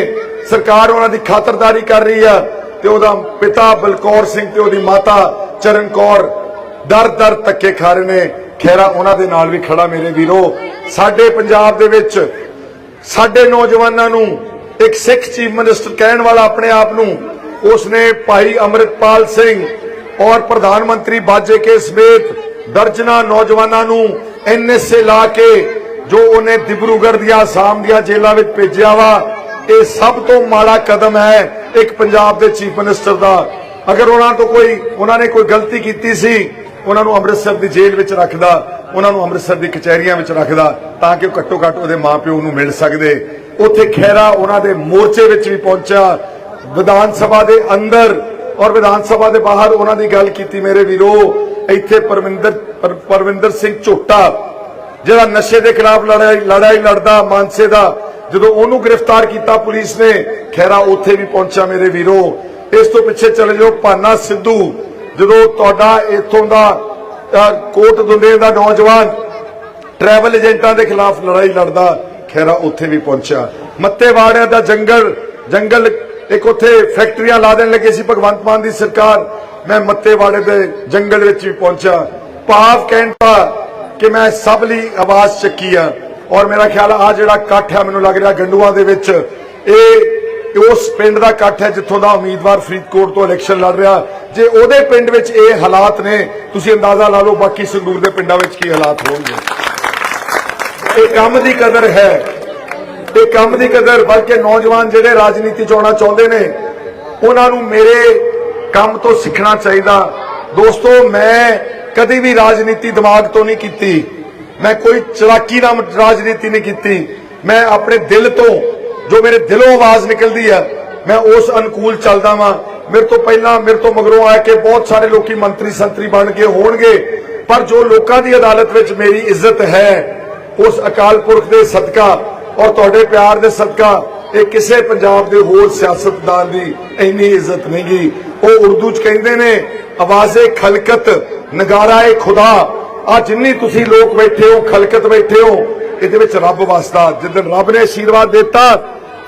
ਸਰਕਾਰ ਉਹਨਾਂ ਦੀ ਖਾਤਰਦਾਰੀ ਕਰ ਰਹੀ ਆ ਤੇ ਉਹਦਾ ਪਿਤਾ ਬਲਕੌਰ ਸਿੰਘ ਤੇ ਉਹਦੀ ਮਾਤਾ ਚਰਨ ਕੌਰ ਦਰ ਦਰ ਧੱਕੇ ਖਾ ਰਹੇ ਨੇ। ਖੈਰਾ ਉਹਨਾਂ ਦੇ ਨਾਲ ਵੀ ਖੜਾ ਮੇਰੇ ਵੀਰੋ। ਸਾਡੇ ਪੰਜਾਬ ਦੇ ਵਿੱਚ ਸਾਡੇ ਨੌਜਵਾਨਾਂ ਨੂੰ ਇੱਕ ਸਿੱਖ ਚੀਫ ਮਿਨਿਸਟਰ ਕਹਿਣ ਵਾਲਾ ਆਪਣੇ ਆਪ ਨੂੰ ਉਸਨੇ ਭਾਈ ਅਮਰਿਤਪਾਲ ਸਿੰਘ ਔਰ ਪ੍ਰਧਾਨ ਮੰਤਰੀ ਬਾਜੇ ਕੇ ਨੌਜਵਾਨਾਂ ਨੂੰ ਐਨਐਸਏ ਲਾ ਕੇ ਜੋ ਉਹਨੇ ਦਿਬਰੂਗੜ੍ਹ ਦੀਆਂ ਆਸਾਮ ਦੀਆਂ ਜੇਲ੍ਹਾਂ ਵਿੱਚ ਭੇਜਿਆ ਵਾ, ਇਹ ਸਭ ਤੋਂ ਮਾੜਾ ਕਦਮ ਹੈ ਇੱਕ ਪੰਜਾਬ ਦੇ ਚੀਫ ਮਿਨਿਸਟਰ ਦਾ। ਅਗਰ ਉਹਨਾਂ ਤੋਂ ਕੋਈ, ਉਹਨਾਂ ਨੇ ਕੋਈ ਗਲਤੀ ਕੀਤੀ ਸੀ, ਉਹਨਾਂ ਨੂੰ ਅੰਮ੍ਰਿਤਸਰ ਦੀ ਜੇਲ੍ਹ ਵਿੱਚ ਰੱਖਦਾ, ਉਹਨਾਂ ਨੂੰ ਅੰਮ੍ਰਿਤਸਰ ਦੀ ਕਚਹਿਰੀਆਂ ਵਿੱਚ ਰੱਖਦਾ, ਤਾਂ ਕਿ ਉਹ ਘੱਟੋ ਘੱਟ ਉਹਦੇ ਮਾਪਿਓ ਨੂੰ ਮਿਲ ਸਕਦੇ। ਉੱਥੇ ਖੈਰਾ ਉਹਨਾਂ ਦੇ ਮੋਰਚੇ ਵਿੱਚ ਵੀ ਪਹੁੰਚਿਆ ਵਿਧਾਨ ਸਭਾ ਦੇ ਅੰਦਰ ਔਰ ਵਿਧਾਨ ਸਭਾ ਦੇ ਬਾਹਰ ਉਹਨਾਂ ਦੀ ਗੱਲ ਕੀਤੀ ਮੇਰੇ ਵੀਰੋ, ਇੱਥੇ ਪਰਵਿੰਦਰ ਪਰਵਿੰਦਰ ਸਿੰਘ ਝੋਟਾ, ਜਿਹੜਾ ਨਸ਼ੇ ਦੇ ਖਿਲਾਫ ਲੜਾਈ ਲੜਾਈ ਲੜਦਾ, ਮਾਨਸੇ ਦਾ, ਜਦੋਂ ਉਹਨੂੰ ਗ੍ਰਿਫਤਾਰ ਕੀਤਾ ਪੁਲਿਸ ਨੇ, ਖੈਰਾ ਉੱਥੇ ਵੀ ਪਹੁੰਚਿਆ ਮੇਰੇ ਵੀਰੋ। ਇਸ ਤੋਂ ਪਿੱਛੇ ਚਲੇ ਜਾਓ, ਭਾਨਾ ਸਿੱਧੂ, ਜਦੋਂ ਤੁਹਾਡਾ ਇਥੋਂ ਦਾ ਕੋਟ ਦੁੰਦੇ ਦਾ ਨੌਜਵਾਨ ਟਰੈਵਲ ਏਜੰਟਾਂ ਦੇ ਖਿਲਾਫ ਲੜਾਈ ਲੜਦਾ, ਖੈਰਾ ਉੱਥੇ ਵੀ ਪਹੁੰਚਿਆ। ਮੱਤੇਵਾੜਿਆਂ ਦਾ ਜੰਗਲ ਜੰਗਲ ਇੱਕ ਉੱਥੇ ਫੈਕਟਰੀਆਂ ਲਾ ਦੇਣ ਲੱਗੇ ਸੀ ਭਗਵੰਤ ਮਾਨ ਦੀ ਸਰਕਾਰ। ਮੈਂ ਮੱਤੇਵਾੜੇ ਦੇ ਜੰਗਲ ਵਿੱਚ ਵੀ ਪਹੁੰਚਾ ਭਾਵ ਕਹਿੰਦਾ ਕਿ ਮੈਂ ਸਭ ਲਈ ਆਵਾਜ਼ ਚੱਕੀ ਆ। ਔਰ ਮੇਰਾ ਖਿਆਲ ਆ ਜਿਹੜਾ ਇਕੱਠ ਹੈ ਮੈਨੂੰ ਲੱਗ ਰਿਹਾ ਗੰਡੂਆਂ ਦੇ ਵਿੱਚ। ਇਹ ਉਸ ਪਿੰਡ ਦਾ ਇਕੱਠ ਹੈ ਜਿੱਥੋਂ ਦਾ ਉਮੀਦਵਾਰ ਫਰੀਦਕੋਟ ਤੋਂ ਇਲੈਕਸ਼ਨ ਲੜ ਰਿਹਾ। ਜੇ ਉਹਦੇ ਪਿੰਡ ਵਿੱਚ ਇਹ ਹਾਲਾਤ ਨੇ, ਤੁਸੀਂ ਅੰਦਾਜ਼ਾ ਲਾ ਲਓ ਬਾਕੀ ਸੰਗਰੂਰ ਦੇ ਪਿੰਡਾਂ ਵਿੱਚ ਕੀ ਹਾਲਾਤ ਹੋਣਗੇ। ਇਹ ਕੰਮ ਦੀ ਕਦਰ ਹੈ। ਇਹ ਕੰਮ ਦੀ ਕਦਰ, ਬਲਕਿ ਨੌਜਵਾਨ ਜਿਹੜੇ ਰਾਜਨੀਤੀ ਚ ਆਉਣਾ ਚਾਹੁੰਦੇ ਨੇ, ਉਹਨਾਂ ਨੂੰ ਮੇਰੇ ਕੰਮ ਤੋਂ ਸਿੱਖਣਾ ਚਾਹੀਦਾ। ਦੋਸਤੋ, ਮੈਂ ਕਦੀ ਵੀ ਰਾਜਨੀਤੀ ਦਿਮਾਗ ਤੋਂ ਨਹੀਂ ਕੀਤੀ। ਮੈਂ ਕੋਈ ਚਲਾਕੀ ਨਾਲ ਰਾਜਨੀਤੀ ਨਹੀਂ ਕੀਤੀ। ਮੈਂ ਆਪਣੇ ਦਿਲ ਤੋਂ, ਜੋ ਮੇਰੇ ਦਿਲੋਂ ਆਵਾਜ਼ ਨਿਕਲਦੀ ਹੈ ਮੈਂ ਉਸ ਅਨੁਕੂਲ ਚੱਲਦਾ ਵਾਂ। ਮੇਰੇ ਤੋਂ ਪਹਿਲਾਂ, ਮੇਰੇ ਤੋਂ ਮਗਰੋਂ ਆ ਕੇ ਬਹੁਤ ਸਾਰੇ ਲੋਕੀ ਮੰਤਰੀ, ਸੰਤਰੀ ਬਣ ਕੇ ਹੋਣਗੇ। ਪਰ ਜੋ ਲੋਕਾਂ ਦੀ ਅਦਾਲਤ ਵਿੱਚ ਮੇਰੀ ਇੱਜ਼ਤ ਹੈ, ਉਸ ਅਕਾਲ ਪੁਰਖ ਦੇ ਸਦਕਾ ਔਰ ਤੁਹਾਡੇ ਪਿਆਰ ਦੇ ਸਦਕਾ ਇਹ ਕਿਸੇ ਪੰਜਾਬ ਦੇ ਹੋਰ ਸਿਆਸਤਦਾਨ ਦੀ ਇੰਨੀ ਇੱਜ਼ਤ ਨਹੀਂ ਗੀ। ਉਹ ਉਰਦੂ ਚ ਕਹਿੰਦੇ ਨੇ ਆਵਾਜ਼ੇ ਖਲਕਤ ਨਗਾਰਾਏ ਖੁਦਾ। ਆ ਜਿੰਨੀ ਤੁਸੀਂ ਲੋਕ ਬੈਠੇ ਹੋ ਖਲਕਤ ਬੈਠੇ ਹੋ ਇਹਦੇ ਵਿੱਚ ਰੱਬ ਵਸਦਾ। ਜਿੱਦਨ ਰੱਬ ਨੇ ਆਸ਼ੀਰਵਾਦ ਦਿੱਤਾ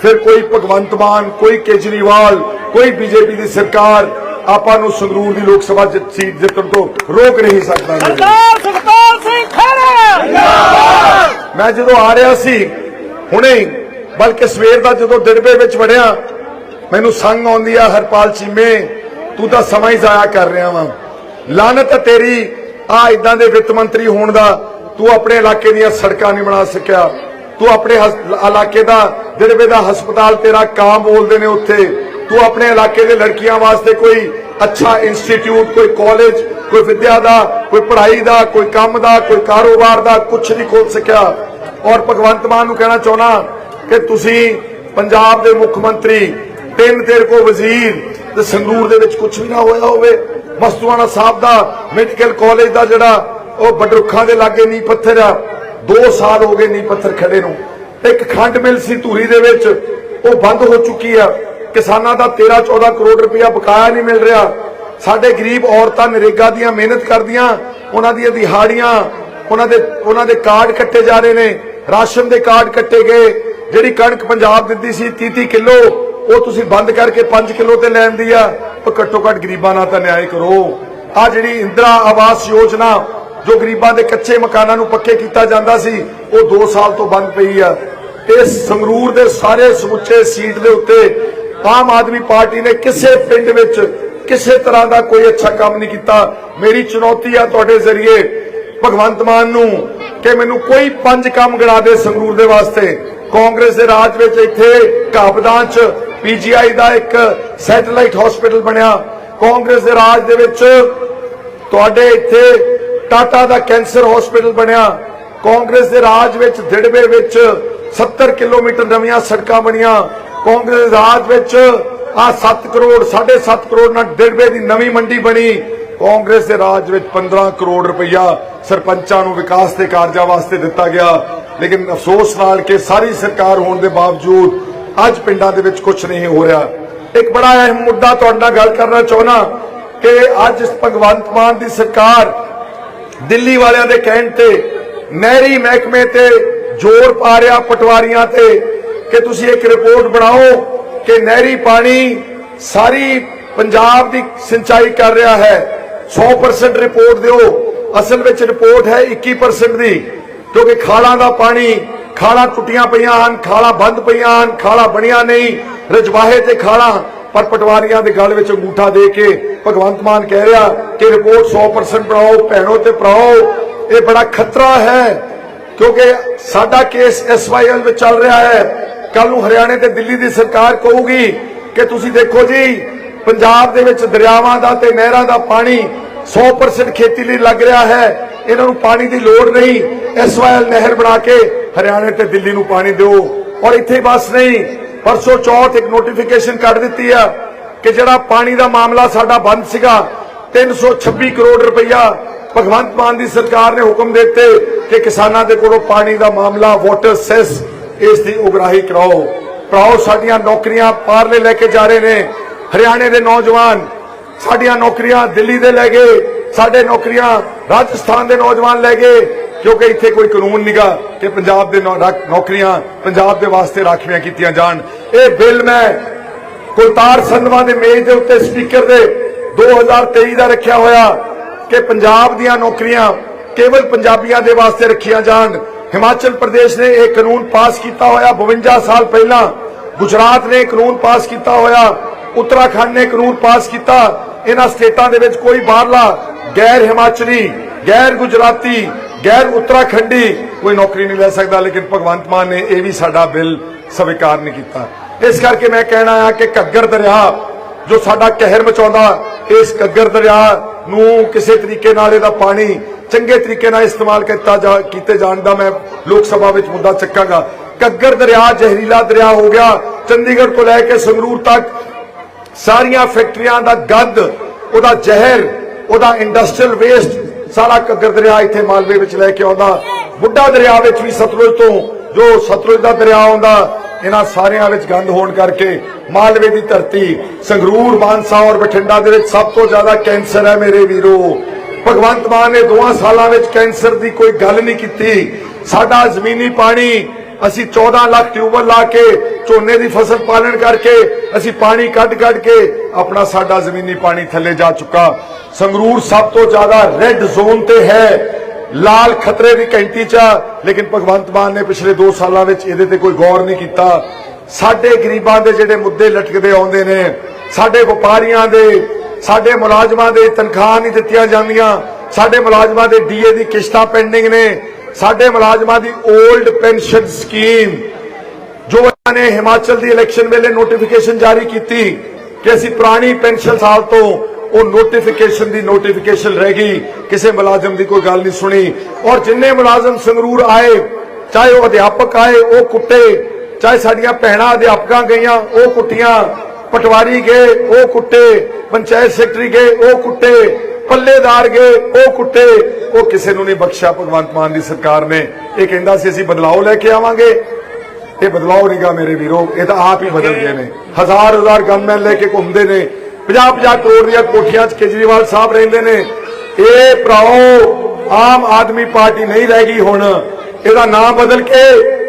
ਫਿਰ ਕੋਈ ਭਗਵੰਤ ਮਾਨ ਕੋਈ ਕੇਜਰੀਵਾਲ ਕੋਈ ਬੀਜੇਪੀ ਦੀ ਸਰਕਾਰ ਆਪਾਂ ਨੂੰ ਸੰਗਰੂਰ ਦੀ ਲੋਕ ਸਭਾ ਜਿੱਤ- ਸੀਟ ਜਿੱਤਣ ਤੋਂ ਰੋਕ ਨਹੀਂ ਸਕਦਾ। ਸਰਦਾਰ ਸਿੰਘ ਖਹਿਰਾ ਮੈਂ ਜਦੋਂ ਆ ਰਿਹਾ ਸੀ ਹੁਣੇ ਹੀ, ਬਲਕਿ ਸਵੇਰ ਦਾ ਜਦੋਂ ਦਿੜਬੇ ਵਿੱਚ ਵੜਿਆ ਮੈਨੂੰ ਸੰਗ ਆਉਂਦੀ ਆ ਹਰਪਾਲ ਚੀਮੇ ਤੂੰ ਤਾਂ ਸਮਾਂ ਹੀ ਜ਼ਾਇਆ ਕਰ ਰਿਹਾ ਵਾਂ। ਲਾਨਤ ਤੇਰੀ ਆ ਇਦਾਂ ਦੇ ਵਿੱਤ ਮੰਤਰੀ ਹੋਣ ਦਾ ਤੂੰ ਆਪਣੇ ਇਲਾਕੇ ਦੀਆਂ ਸੜਕਾਂ ਨਹੀਂ ਬਣਾ ਸਕਿਆ। ਤੂੰ ਆਪਣੇ ਇਲਾਕੇ ਦਾ ਦਿੜਬੇ ਦਾ ਹਸਪਤਾਲ ਤੇਰਾ ਕਾਂ ਬੋਲਦੇ ਨੇ ਉੱਥੇ। ਤੂੰ ਆਪਣੇ ਇਲਾਕੇ ਦੇ ਲੜਕੀਆਂ ਵਾਸਤੇ ਕੋਈ ਅੱਛਾ ਇੰਸਟੀਚਿਊਟ ਕੋਈ ਕਾਲਜ ਕੋਈ ਵਿਦਿਆ ਦਾ ਕੋਈ ਪੜ੍ਹਾਈ ਦਾ ਕੋਈ ਕੰਮ ਦਾ ਕੋਈ ਕਾਰੋਬਾਰ ਦਾ ਕੁਝ ਨਹੀਂ ਖੋਲ ਸਕਿਆ। ਔਰ ਭਗਵੰਤ ਮਾਨ ਨੂੰ ਕਹਿਣਾ ਚਾਹਣਾ ਕਿ ਤੁਸੀਂ ਪੰਜਾਬ ਦੇ ਮੁੱਖ ਮੰਤਰੀ, ਤਿੰਨ ਤੇਰੇ ਕੋ ਵਜ਼ੀਰ ਤੇ ਸੰਗਰੂਰ ਦੇ ਵਿੱਚ ਕੁਝ ਵੀ ਨਾ ਹੋਇਆ ਹੋਵੇ, ਮਸਤੂਆਣਾ ਸਾਹਿਬ ਦਾ, ਮੈਡੀਕਲ ਕਾਲਜ ਦਾ ਜਿਹੜਾ ਉਹ ਬਡਰੁੱਖਾਂ ਦੇ ਲਾਗੇ ਨੀ ਪੱਥਰ ਆ 2 ਸਾਲ ਹੋ ਗਏ ਨੀ ਪੱਥਰ ਖੜੇ ਨੂੰ। ਇੱਕ ਖੰਡ ਮਿਲ ਸੀ ਧੂਰੀ ਦੇ ਵਿੱਚ, ਉਹ ਬੰਦ ਹੋ ਚੁੱਕੀ ਆ। ਕਿਸਾਨਾਂ ਦਾ 13 14 ਕਰੋੜ ਰੁਪਇਆ ਬਕਾਇਆ ਨਹੀਂ ਮਿਲ ਰਿਹਾ। ਸਾਡੇ ਗਰੀਬ ਔਰਤਾਂ ਨਰੇਗਾ ਦੀਆਂ ਮਿਹਨਤ ਕਰਦੀਆਂ, ਉਹਨਾਂ ਦੀਆਂ ਦਿਹਾੜੀਆਂ, ਉਹਨਾਂ ਦੇ ਉਹਨਾਂ ਦੇ ਕਾਰਡ ਕੱਟੇ ਜਾ ਰਹੇ ਨੇ। ਰਾਸ਼ਨ ਦੇ ਕਾਰਡ ਕੱਟੇ ਗਏ, ਜਿਹੜੀ ਕਣਕ ਪੰਜਾਬ ਦਿੰਦੀ ਸੀ 30 ਕਿਲੋ, ਉਹ ਤੁਸੀਂ ਬੰਦ ਕਰਕੇ 5 ਕਿਲੋ ਤੇ ਲੈਂਦੀ ਆ, ਉਹ ਘੱਟੋ ਘੱਟ ਗਰੀਬਾਂ ਨਾਲ ਤਾਂ ਨਿਆਂ ਕਰੋ। ਆ ਜਿਹੜੀ ਇੰਦਰਾ ਆਵਾਸ ਯੋਜਨਾ, ਜੋ ਗਰੀਬਾਂ ਦੇ ਕੱਚੇ ਮਕਾਨਾਂ ਨੂੰ ਪੱਕੇ ਕੀਤਾ ਜਾਂਦਾ ਸੀ, ਉਹ 2 ਸਾਲ ਤੋਂ ਬੰਦ ਪਈ ਆ। ਇਸ ਸੰਗਰੂਰ ਦੇ ਸਾਰੇ ਸਮੁੱਚੇ ਸੀਟ ਦੇ ਉੱਤੇ ਆਮ ਆਦਮੀ ਪਾਰਟੀ ਨੇ ਕਿਸੇ ਪਿੰਡ ਵਿੱਚ ਕਿਸੇ ਤਰ੍ਹਾਂ ਦਾ ਕੋਈ ਅੱਛਾ ਕੰਮ ਨਹੀਂ ਕੀਤਾ। ਮੇਰੀ ਚੁਣੌਤੀ ਆ ਤੁਹਾਡੇ ਜ਼ਰੀਏ ਭਗਵੰਤ ਮਾਨ ਨੂੰ ਕਿ ਮੈਨੂੰ ਕੋਈ ਪੰਜ ਕੰਮ ਗਿਣਾ ਦੇ ਸੰਗਰੂਰ ਦੇ ਵਾਸਤੇ। ਕਾਂਗਰਸ ਦੇ ਰਾਜ ਵਿੱਚ ਇੱਥੇ ਕਾਬਦਾਂ ਚ ਪੀਜੀਆਈ ਦਾ ਇੱਕ ਸੈਟੇਲਾਈਟ ਹਸਪੀਟਲ ਬਣਿਆ। ਕਾਂਗਰਸ ਦੇ ਰਾਜ ਦੇ ਵਿੱਚ ਤੁਹਾਡੇ ਇੱਥੇ ਟਾਟਾ ਦਾ ਕੈਂਸਰ ਹਸਪੀਟਲ ਬਣਿਆ। ਕਾਂਗਰਸ ਦੇ ਰਾਜ ਵਿੱਚ ਦਿੜਬੇ ਵਿੱਚ 70 ਕਿਲੋਮੀਟਰ ਨਵੀਆਂ ਸੜਕਾਂ ਬਣੀਆਂ। ਕਾਂਗਰਸ ਦੇ ਰਾਜ ਵਿੱਚ ਆ 7 ਕਰੋੜ 7.5 ਕਰੋੜ ਨਾਲ ਦਿੜਬੇ ਦੀ ਨਵੀਂ ਮੰਡੀ ਬਣੀ। ਕਾਂਗਰਸ ਦੇ ਰਾਜ ਵਿੱਚ 15 ਕਰੋੜ ਰੁਪਈਆ ਸਰਪੰਚਾਂ ਨੂੰ ਵਿਕਾਸ ਦੇ ਕਾਰਜਾਂ ਵਾਸਤੇ ਦਿੱਤਾ ਗਿਆ। ਲੇਕਿਨ ਅਫਸੋਸ ਨਾਲ ਕਿ ਸਾਰੀ ਸਰਕਾਰ ਹੋਣ ਦੇ ਬਾਵਜੂਦ ਅੱਜ ਪਿੰਡਾਂ ਦੇ ਵਿੱਚ ਕੁਝ ਨਹੀਂ ਹੋ ਰਿਹਾ। ਇੱਕ ਬੜਾ ਅਹਿਮ ਮੁੱਦਾ ਤੁਹਾਡੇ ਨਾਲ ਗੱਲ ਕਰਨਾ ਚਾਹੁੰਦਾ ਕਿ ਅੱਜ ਭਗਵੰਤ ਮਾਨ ਦੀ ਸਰਕਾਰ ਦਿੱਲੀ ਵਾਲਿਆਂ ਦੇ ਕਹਿਣ ਤੇ, ਨਹਿਰੀ ਮਹਿਕਮੇ ਤੇ ਜ਼ੋਰ ਪਾ ਰਿਹਾ ਪਟਵਾਰੀਆਂ ਤੇ ਕਿ ਤੁਸੀਂ ਇੱਕ ਰਿਪੋਰਟ ਬਣਾਓ ਕਿ ਨਹਿਰੀ ਪਾਣੀ ਸਾਰੀ ਪੰਜਾਬ ਦੀ ਸਿੰਚਾਈ ਕਰ ਰਿਹਾ ਹੈ। 100% ਰਿਪੋਰਟ ਦਿਓ। ਅਸਲ ਵਿੱਚ ਰਿਪੋਰਟ ਹੈ 21% ਦੀ। ਕਿਉਂਕਿ ਖਾਲਾਂ ਦਾ ਪਾਣੀ, ਖਾਲਾਂ ਟੁੱਟੀਆਂ ਪਈਆਂ ਹਨ, ਖਾਲਾਂ ਬੰਦ ਪਈਆਂ ਹਨ, ਖਾਲਾਂ ਬਣੀਆਂ ਨਹੀਂ। ਰਜਵਾਹੇ ਤੇ ਖਾਲਾਂ, ਪਰ ਪਟਵਾਰੀਆਂ ਦੇ ਗਲ ਵਿੱਚ ਅੰਗੂਠਾ ਦੇ ਕੇ ਭਗਵੰਤ ਮਾਨ ਕਹਿ ਰਿਹਾ ਕਿ ਰਿਪੋਰਟ 100% ਬਣਾਓ, ਭੈਣੋ ਤੇ ਭਰਾਓ। ਇਹ ਬੜਾ ਖਤਰਾ ਹੈ। ਕਿਉਂਕਿ ਸਾਡਾ ਕੇਸ ਐਸਵਾਈਐਲ ਵਿੱਚ ਚੱਲ ਰਿਹਾ ਹੈ। ਕੱਲ ਨੂੰ ਹਰਿਆਣੇ ਤੇ ਦਿੱਲੀ ਦੀ ਸਰਕਾਰ ਕਹੂਗੀ ਕਿ ਤੁਸੀਂ ਦੇਖੋ ਜੀ, ਪੰਜਾਬ ਦੇ ਵਿੱਚ ਦਰਿਆਵਾਂ ਦਾ ਤੇ ਨਹਿਰਾਂ ਦਾ ਪਾਣੀ 100% ਖੇਤੀ ਲਈ ਲੱਗ ਰਿਹਾ ਹੈ। ਇਹਨਾਂ ਨੂੰ ਪਾਣੀ ਦੀ ਲੋੜ ਨਹੀਂ। ਐਸਵਾਈਐਲ ਨਹਿਰ ਬਣਾ ਕੇ ਹਰਿਆਣੇ ਤੇ ਦਿੱਲੀ ਨੂੰ ਪਾਣੀ ਦਿਓ। ਔਰ ਇੱਥੇ ਬਸ ਨਹੀਂ, ਪਰਸੋਂ ਚੌਥ ਇੱਕ ਨੋਟੀਫਿਕੇਸ਼ਨ ਕੱਢ ਦਿੱਤੀ ਆ ਕਿ ਜਿਹੜਾ ਪਾਣੀ ਦਾ ਮਾਮਲਾ ਸਾਡਾ ਬੰਦ ਸੀਗਾ 326 ਕਰੋੜ ਰੁਪਈਆ ਭਗਵੰਤ ਮਾਨ ਦੀ ਸਰਕਾਰ ਨੇ ਹੁਕਮ ਦਿੱਤੇ ਕਿ ਕਿਸਾਨਾਂ ਦੇ ਕੋਲੋਂ ਪਾਣੀ ਦਾ ਮਾਮਲਾ ਵਾਟਰ ਸੈਸ ਇਸ ਦੀ ਉਗਰਾਹੀ ਕਰਾਓ। ਭਰਾਓ, ਸਾਡੀਆਂ ਨੌਕਰੀਆਂ ਪਾਰਲੇ ਲੈ ਕੇ ਜਾ ਰਹੇ ਨੇ। ਹਰਿਆਣੇ ਦੇ ਨੌਜਵਾਨ ਸਾਡੀਆਂ ਨੌਕਰੀਆਂ ਦਿੱਲੀ ਦੇ ਲੈ ਗਏ, ਸਾਡੇ ਨੌਕਰੀਆਂ ਰਾਜਸਥਾਨ ਦੇ ਨੌਜਵਾਨ ਲੈ ਗਏ, ਕਿਉਂਕਿ ਇੱਥੇ ਕੋਈ ਕਾਨੂੰਨ ਨਿਗਾ ਕਿ ਪੰਜਾਬ ਦੇ ਨੌ- ਰੱਖ- ਨੌਕਰੀਆਂ ਪੰਜਾਬ ਦੇ ਵਾਸਤੇ ਰਾਖਵੀਆਂ ਕੀਤੀਆਂ ਜਾਣ। ਇਹ ਬਿੱਲ ਮੈਂ ਕੁਲਤਾਰ ਸੰਧਵਾ ਦੇ ਮੇਜ਼ ਦੇ ਉੱਤੇ ਸਪੀਕਰ ਦੇ 2023 ਦਾ ਰੱਖਿਆ ਹੋਇਆ ਕਿ ਪੰਜਾਬ ਦੀਆਂ ਨੌਕਰੀਆਂ ਕੇਵਲ ਪੰਜਾਬੀਆਂ ਦੇ ਵਾਸਤੇ ਰੱਖੀਆਂ ਜਾਣ। ਹਿਮਾਚਲ ਪ੍ਰਦੇਸ਼ ਨੇ ਇਹ ਕਾਨੂੰਨ ਪਾਸ ਕੀਤਾ ਹੋਇਆ 52 ਸਾਲ ਪਹਿਲਾਂ। ਗੁਜਰਾਤ ਨੇ ਕਾਨੂੰਨ ਪਾਸ ਕੀਤਾ ਹੋਇਆ। ਉੱਤਰਾਖੰਡ ਨੇ ਕਾਨੂੰਨ ਪਾਸ ਕੀਤਾ। ਇਹਨਾਂ ਸਟੇਟਾਂ ਦੇ ਵਿੱਚ ਕੋਈ ਬਾਹਰਲਾ ਗੈਰ ਹਿਮਾਚਲੀ, ਗੈਰ ਗੁਜਰਾਤੀ, ਗੈਰ ਉੱਤਰਾਖੰਡੀ ਕੋਈ ਨੌਕਰੀ ਨਹੀਂ ਲੈ ਸਕਦਾ, ਲੇਕਿਨ ਭਗਵੰਤ ਮਾਨ ਨੇ ਇਹ ਵੀ ਸਾਡਾ ਬਿੱਲ ਸਵੀਕਾਰ ਨਹੀਂ ਕੀਤਾ। ਇਸ ਕਰਕੇ ਮੈਂ ਕਹਿਣਾ ਆ ਕਿ ਘੱਗਰ ਦਰਿਆ ਜੋ ਸਾਡਾ ਕਹਿਰ ਮਚਾਉਂਦਾ, ਇਸ ਘੱਗਰ ਦਰਿਆ ਨੂੰ ਕਿਸੇ ਤਰੀਕੇ ਨਾਲ ਇਹਦਾ ਪਾਣੀ ਚੰਗੇ ਤਰੀਕੇ ਨਾਲ ਇਸਤੇਮਾਲ ਕੀਤਾ ਜਾ, ਕੀਤੇ ਜਾਣ ਦਾ ਮੈਂ ਲੋਕ ਸਭਾ ਵਿੱਚ ਮੁੱਦਾ ਚੱਕਾਂਗਾ। ਘੱਗਰ ਦਰਿਆ, ਜ਼ਹਿਰੀਲਾ ਦਰਿਆ ਹੋ ਗਿਆ, ਚੰਡੀਗੜ੍ਹ ਤੋਂ ਲੈ ਕੇ ਸੰਗਰੂਰ ਤੱਕ ਸਾਰੀਆਂ ਫੈਕਟਰੀਆਂ ਦਾ ਗੰਦ, ਉਹਦਾ ਜ਼ਹਿਰ, ਉਹਦਾ ਇੰਡਸਟਰੀਅਲ ਵੇਸਟ ਸਾਰਾ ਘੱਗਰ ਦਰਿਆ ਇੱਥੇ ਮਾਲਵੇ ਵਿੱਚ ਲੈ ਕੇ ਆਉਂਦਾ। ਬੁੱਢਾ ਦਰਿਆ ਵਿੱਚ ਵੀ ਸਤਲੁਜ ਤੋਂ ਜੋ ਸਤਲੁਜ ਦਾ ਦਰਿਆ ਆਉਂਦਾ, ਇਹਨਾਂ ਸਾਰਿਆਂ ਵਿੱਚ ਗੰਦ ਹੋਣ ਕਰਕੇ ਮਾਲਵੇ ਦੀ ਧਰਤੀ ਸੰਗਰੂਰ, ਮਾਨਸਾ ਔਰ ਬਠਿੰਡਾ ਦੇ ਵਿੱਚ ਸਭ ਤੋਂ ਜ਼ਿਆਦਾ ਕੈਂਸਰ ਹੈ ਮੇਰੇ ਵੀਰੋ। ਭਗਵੰਤ ਮਾਨ ਨੇ ਦੋਹਾਂ ਸਾਲਾਂ ਵਿੱਚ ਕੈਂਸਰ ਦੀ ਕੋਈ ਗੱਲ ਨਹੀਂ ਕੀਤੀ। ਸਾਡਾ ਜ਼ਮੀਨੀ ਪਾਣੀ ਅਸੀਂ 14 ਲੱਖ ਟਿਊਬਲ ਲਾ ਕੇ ਝੋਨੇ ਦੀ ਫਸਲ ਪਾਲਣ ਕਰਕੇ ਅਸੀਂ ਪਾਣੀ ਕੱਢ ਕੱਢ ਕੇ ਆਪਣਾ ਸਾਡਾ ਜ਼ਮੀਨੀ ਪਾਣੀ ਥੱਲੇ ਜਾ ਚੁੱਕਾ। ਸੰਗਰੂਰ ਸਭ ਤੋਂ ਜ਼ਿਆਦਾ ਰੈੱਡ ਜ਼ੋਨ ਤੇ ਹੈ। ਲਾਲ ਖਤਰੇ ਦੀ ਘੰਟੀ ਚ ਲੇਕਿਨ ਭਗਵੰਤ ਮਾਨ ਨੇ ਪਿਛਲੇ 2 ਸਾਲਾਂ ਵਿੱਚ ਇਹਦੇ ਤੇ ਕੋਈ ਗੌਰ ਨਹੀਂ ਕੀਤਾ। ਸਾਡੇ ਗਰੀਬਾਂ ਦੇ ਜਿਹੜੇ ਮੁੱਦੇ ਲਟਕਦੇ ਆਉਂਦੇ ਨੇ, ਸਾਡੇ ਵਪਾਰੀਆਂ ਦੇ, ਸਾਡੇ ਮੁਲਾਜ਼ਮਾਂ ਦੇ ਤਨਖਾਹ ਨਹੀਂ ਦਿੱਤੀਆਂ ਜਾਂਦੀਆਂ, ਸਾਡੇ ਮੁਲਾਜ਼ਮਾਂ ਦੇ ਡੀਏ ਦੀ ਕਿਸ਼ਤਾਂ ਪੈਂਡਿੰਗ ਨੇ ਸਾਡੇ ਮੁਲਾਜ਼ਮਾਂ ਦੀ 올ਡ ਪੈਨਸ਼ਨ ਸਕੀਮ ਜੋ ਇਹਨਾਂ ਨੇ ਹਿਮਾਚਲ ਦੀ ਇਲੈਕਸ਼ਨ ਵੇਲੇ ਨੋਟੀਫਿਕੇਸ਼ਨ ਜਾਰੀ ਕੀਤੀ ਕਿ ਅਸੀਂ ਪੁਰਾਣੀ ਪੈਨਸ਼ਨ ਸਾਲ ਤੋਂ ਉਹ ਨੋਟੀਫਿਕੇਸ਼ਨ ਦੀ ਨੋਟੀਫਿਕੇਸ਼ਨ ਰਹਿ ਗਈ, ਕਿਸੇ ਮੁਲਾਜ਼ਮ ਦੀ ਕੋਈ ਗੱਲ ਨਹੀਂ ਸੁਣੀ। ਔਰ ਜਿੰਨੇ ਮੁਲਾਜ਼ਮ ਸੰਗਰੂਰ ਆਏ, ਚਾਹੇ ਉਹ ਅਧਿਆਪਕ ਆਏ, ਉਹ ਕੁੱਟੇ ਚਾਹੇ ਸਾਡੀਆਂ ਭੈਣਾਂ ਅਧਿਆਪਕਾਂ ਗਈਆਂ, ਉਹ ਕੁੱਟੀਆਂ ਪਟਵਾਰੀ ਗਏ, ਉਹ ਕੁੱਟੇ ਪੰਚਾਇਤ ਸੈਕਟਰੀ ਗਏ, ਉਹ ਕੁੱਟੇ ਪੱਲੇਦਾਰ ਗਏ, ਉਹ ਕੁੱਟੇ, ਉਹ ਕਿਸੇ ਨੂੰ ਨਹੀਂ ਬਖਸ਼ਿਆ। ਭਗਵੰਤ ਮਾਨ ਦੀ ਸਰਕਾਰ ਨੇ ਇਹ ਕਹਿੰਦਾ ਸੀ, ਅਸੀਂ ਬਦਲਾਅ ਲੈ ਕੇ ਆਵਾਂਗੇ। ਇਹ ਬਦਲਾਅ ਨਹੀਂਗਾ ਮੇਰੇ ਵੀਰੋ, ਇਹ ਤਾਂ ਆਪ ਹੀ ਬਦਲ ਗਏ ਨੇ। ਹਜ਼ਾਰ ਹਜ਼ਾਰ ਗਨਮੈਨ ਲੈ ਕੇ ਘੁੰਮਦੇ ਨੇ। 50 50 ਕਰੋੜ ਦੀਆਂ ਕੋਠੀਆਂ 'ਚ ਕੇਜਰੀਵਾਲ ਸਾਹਿਬ ਰਹਿੰਦੇ ਨੇ। ਇਹ ਭਰਾਓ, ਆਮ ਆਦਮੀ ਪਾਰਟੀ ਨਹੀਂ ਰਹਿ ਗਈ ਹੁਣ। ਇਹਦਾ ਨਾਮ ਬਦਲ ਕੇ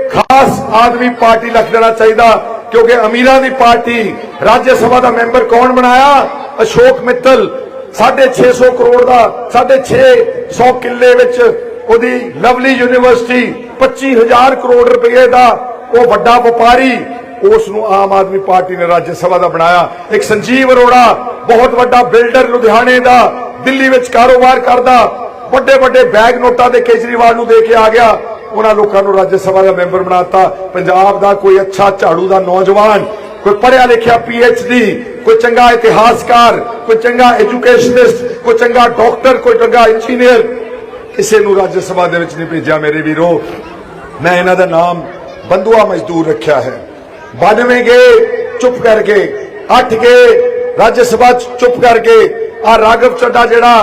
ਖਾਸ ਆਦਮੀ ਪਾਰਟੀ ਲਿਖ ਦੇਣਾ ਚਾਹੀਦਾ, ਕਿਉਂਕਿ ਅਮੀਰਾਂ ਦੀ ਪਾਰਟੀ, ਰਾਜ ਸਭਾ ਦਾ ਮੈਂਬਰ ਕੌਣ ਬਣਾਇਆ? ਅਸ਼ੋਕ ਮਿੱਤਲ 650 ਕਰੋੜ ਦਾ 650 ਕਿੱਲੇ ਵਿੱਚ ਉਹਦੀ ਲਵਲੀ ਯੂਨੀਵਰਸਿਟੀ 25000 ਕਰੋੜ ਰੁਪਏ ਦਾ ਉਹ ਵੱਡਾ ਵਪਾਰੀ ਉਸ ਨੂੰ ਆਮ ਆਦਮੀ ਪਾਰਟੀ ਨੇ ਰਾਜ ਸਭਾ ਦਾ ਬਣਾਇਆ। ਇੱਕ ਸੰਜੀਵ ਅਰੋੜਾ, ਬਹੁਤ ਵੱਡਾ ਬਿਲਡਰ ਲੁਧਿਆਣੇ ਦਾ, ਦਿੱਲੀ ਵਿੱਚ ਕਾਰੋਬਾਰ ਕਰਦਾ ਵੱਡੇ ਵੱਡੇ ਬੈਗ ਨੋਟਾਂ ਦੇ ਕੇਜਰੀਵਾਲ ਨੂੰ ਦੇ ਕੇ ਆ ਗਿਆ। ਉਹਨਾਂ ਲੋਕਾਂ ਨੂੰ ਰਾਜ ਸਭਾ ਦਾ ਮੈਂਬਰ ਬਣਾਤਾ। ਪੰਜਾਬ ਦਾ ਕੋਈ ਅੱਛਾ ਝਾੜੂ ਦਾ ਨੌਜਵਾਨ ਕੋਈ ਪੜ੍ਹਿਆ ਲਿਖਿਆ ਡੀ ਕੋਈ ਚੰਗਾ ਇਤਿਹਾਸਕਾਰ, ਕੋਈ ਚੰਗਾ ਐਜੂਕੇਸ਼ਨਿਸਟ ਕੋਈ ਚੰਗਾ ਡਾਕਟਰ ਕੋਈ ਚੰਗਾ ਇੰਜੀਨੀਅਰ ਕਿਸੇ ਨੂੰ ਰਾਜ ਸਭਾ ਦੇ ਵਿੱਚ ਨਹੀਂ ਭੇਜਿਆ ਮੇਰੇ ਵੀਰੋ। ਮੈਂ ਇਹਨਾਂ ਦਾ ਨਾਮ ਬੰਦੂਆ ਮਜ਼ਦੂਰ ਰੱਖਿਆ ਹੈ। 92 ਗਏ ਚੁੱਪ ਕਰਕੇ 8 ਗਏ ਰਾਜ ਸਭਾ ਚੁੱਪ ਕਰਕੇ ਆ ਰਾਘਵ ਚੱਡਾ ਜਿਹੜਾ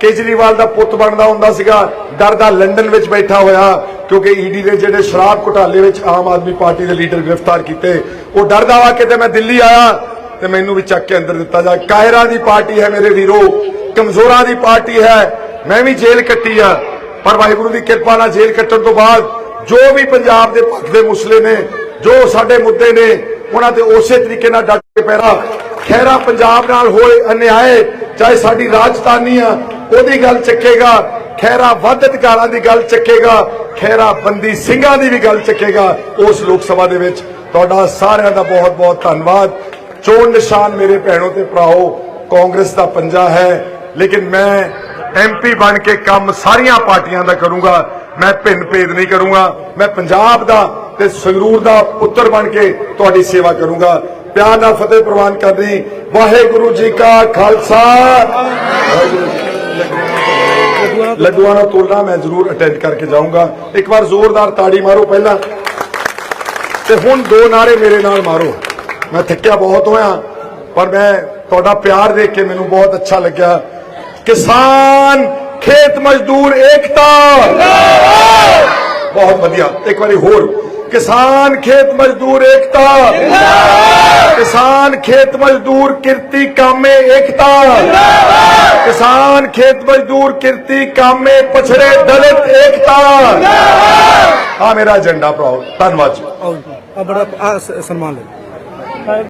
ਕੇਜਰੀਵਾਲ ਦਾ ਪੁੱਤ ਬਣਦਾ ਹੁੰਦਾ ਸੀਗਾ ਡਰਦਾ ਲੰਡਨ ਵਿੱਚ ਬੈਠਾ ਹੋਇਆ, ਕਿਉਂਕਿ ਈਡੀ ਦੇ ਜਿਹੜੇ ਸ਼ਰਾਬ ਘੁਟਾਲੇ ਵਿੱਚ ਆਮ ਆਦਮੀ ਪਾਰਟੀ ਦੇ ਲੀਡਰ ਗ੍ਰਿਫਤਾਰ ਕੀਤੇ, ਉਹ ਡਰਦਾ ਵਾ ਕਿਤੇ ਮੈਂ ਦਿੱਲੀ ਆਇਆ, ਤੇ ਮੈਨੂੰ ਵੀ ਚੱਕ ਕੇ ਅੰਦਰ ਦਿੱਤਾ ਜਾ ਕਾਇਰਾ ਦੀ ਪਾਰਟੀ ਹੈ ਮੇਰੇ ਵੀਰੋ, ਕਮਜ਼ੋਰਾਂ ਦੀ ਪਾਰਟੀ ਹੈ, ਮੈਂ ਵੀ ਜੇਲ੍ਹ ਕੱਟੀ ਆ, ਪਰ ਵਾਹਿਗੁਰੂ ਦੀ ਕਿਰਪਾ ਨਾਲ ਜੇਲ੍ਹ ਕੱਟਣ ਤੋਂ ਬਾਅਦ ਜੋ ਵੀ ਪੰਜਾਬ ਦੇ ਪੱਖ ਦੇ ਮਸਲੇ ਨੇ, ਜੋ ਸਾਡੇ ਮੁੱਦੇ ਨੇ, ਉਹਨਾਂ ਤੇ ਉਸੇ ਤਰੀਕੇ ਨਾਲ ਡਟ ਕੇ ਪੈਰਾ। ਖੈਰਾ ਪੰਜਾਬ ਨਾਲ ਹੋਏ ਅਨਿਆਏ, ਚਾਹੇ ਸਾਡੀ ਰਾਜਧਾਨੀ ਆ ਉਹਦੀ ਗੱਲ ਚੱਕੇਗਾ ਖੈਰਾ ਵੱਧ ਅਧਿਕਾਰਾਂ ਦੀ ਗੱਲ ਚੱਕੇਗਾ ਖੈਰਾ ਬੰਦੀ ਸਿੰਘਾਂ ਦੀ ਵੀ ਗੱਲ ਚੱਕੇਗਾ, ਉਸ ਲੋਕ ਸਭਾ ਦੇ ਵਿੱਚ। ਤੁਹਾਡਾ ਸਾਰਿਆਂ ਦਾ ਬਹੁਤ ਬਹੁਤ ਧੰਨਵਾਦ। ਚੋਣ ਨਿਸ਼ਾਨ ਮੇਰੇ ਭੈਣੋ ਤੇ ਭਰਾਓ, ਕਾਂਗਰਸ ਦਾ ਪੰਜਾ ਹੈ, ਲੇਕਿਨ ਮੈਂ ਐਮਪੀ ਬਣ ਕੇ ਕੰਮ ਸਾਰੀਆਂ ਪਾਰਟੀਆਂ ਦਾ ਕਰੂੰਗਾ। ਮੈਂ ਭਿੰਨ ਭੇਦ ਨਹੀਂ ਕਰੂੰਗਾ। ਮੈਂ ਪੰਜਾਬ ਦਾ ਤੇ ਸੰਗਰੂਰ ਦਾ ਪੁੱਤਰ ਬਣ ਕੇ ਤੁਹਾਡੀ ਸੇਵਾ ਕਰੂੰਗਾ। ਪਿਆਰ ਨਾਲ ਫਤਿਹ ਪ੍ਰਵਾਨ ਕਰਨੀ ਵਾਹਿਗੁਰੂ ਜੀ ਕਾ ਖਾਲਸਾ। ਵਾਹਿਗੁਰੂ ਜੀ ਲੱਡੂਆਂ ਤੋਲਣਾ ਮੈਂ ਜ਼ਰੂਰ ਅਟੈਂਡ ਕਰਕੇ ਜਾਊਂਗਾ। ਇੱਕ ਵਾਰ ਜ਼ੋਰਦਾਰ ਤਾੜੀ ਮਾਰੋ ਪਹਿਲਾਂ। ਤੇ ਹੁਣ ਦੋ ਨਾਰੇ ਮੇਰੇ ਨਾਲ ਮਾਰੋ। ਮੈਂ ਥੱਕਿਆ ਬਹੁਤ ਹੋਇਆ, ਪਰ ਮੈਂ ਤੁਹਾਡਾ ਪਿਆਰ ਦੇਖ ਕੇ ਮੈਨੂੰ ਬਹੁਤ ਅੱਛਾ ਲੱਗਿਆ। ਕਿਸਾਨ, ਖੇਤ ਮਜ਼ਦੂਰ ਏਕਤਾ! ਬਹੁਤ ਵਧੀਆ। ਇੱਕ ਵਾਰੀ ਹੋਰ। ਕਿਸਾਨ ਖੇਤ ਮਜ਼ਦੂਰ ਏਕਤਾ। ਕਿਸਾਨ ਖੇਤ ਮਜ਼ਦੂਰ ਕਿਰਤੀ ਕਾਮੇ ਏਕਤਾ। ਕਿਸਾਨ ਖੇਤ ਮਜ਼ਦੂਰ ਕਿਰਤੀ ਕਾਮੇ ਪਛੜੇ ਦਲਿਤ ਏਕਤਾ। ਆ ਮੇਰਾ ਏਜੰਡਾ ਭਰਾਓ। ਧੰਨਵਾਦ ਜੀ। ਆ ਬੜਾ ਆਹ ਸ- ਸਨਮਾਨ ਲੈ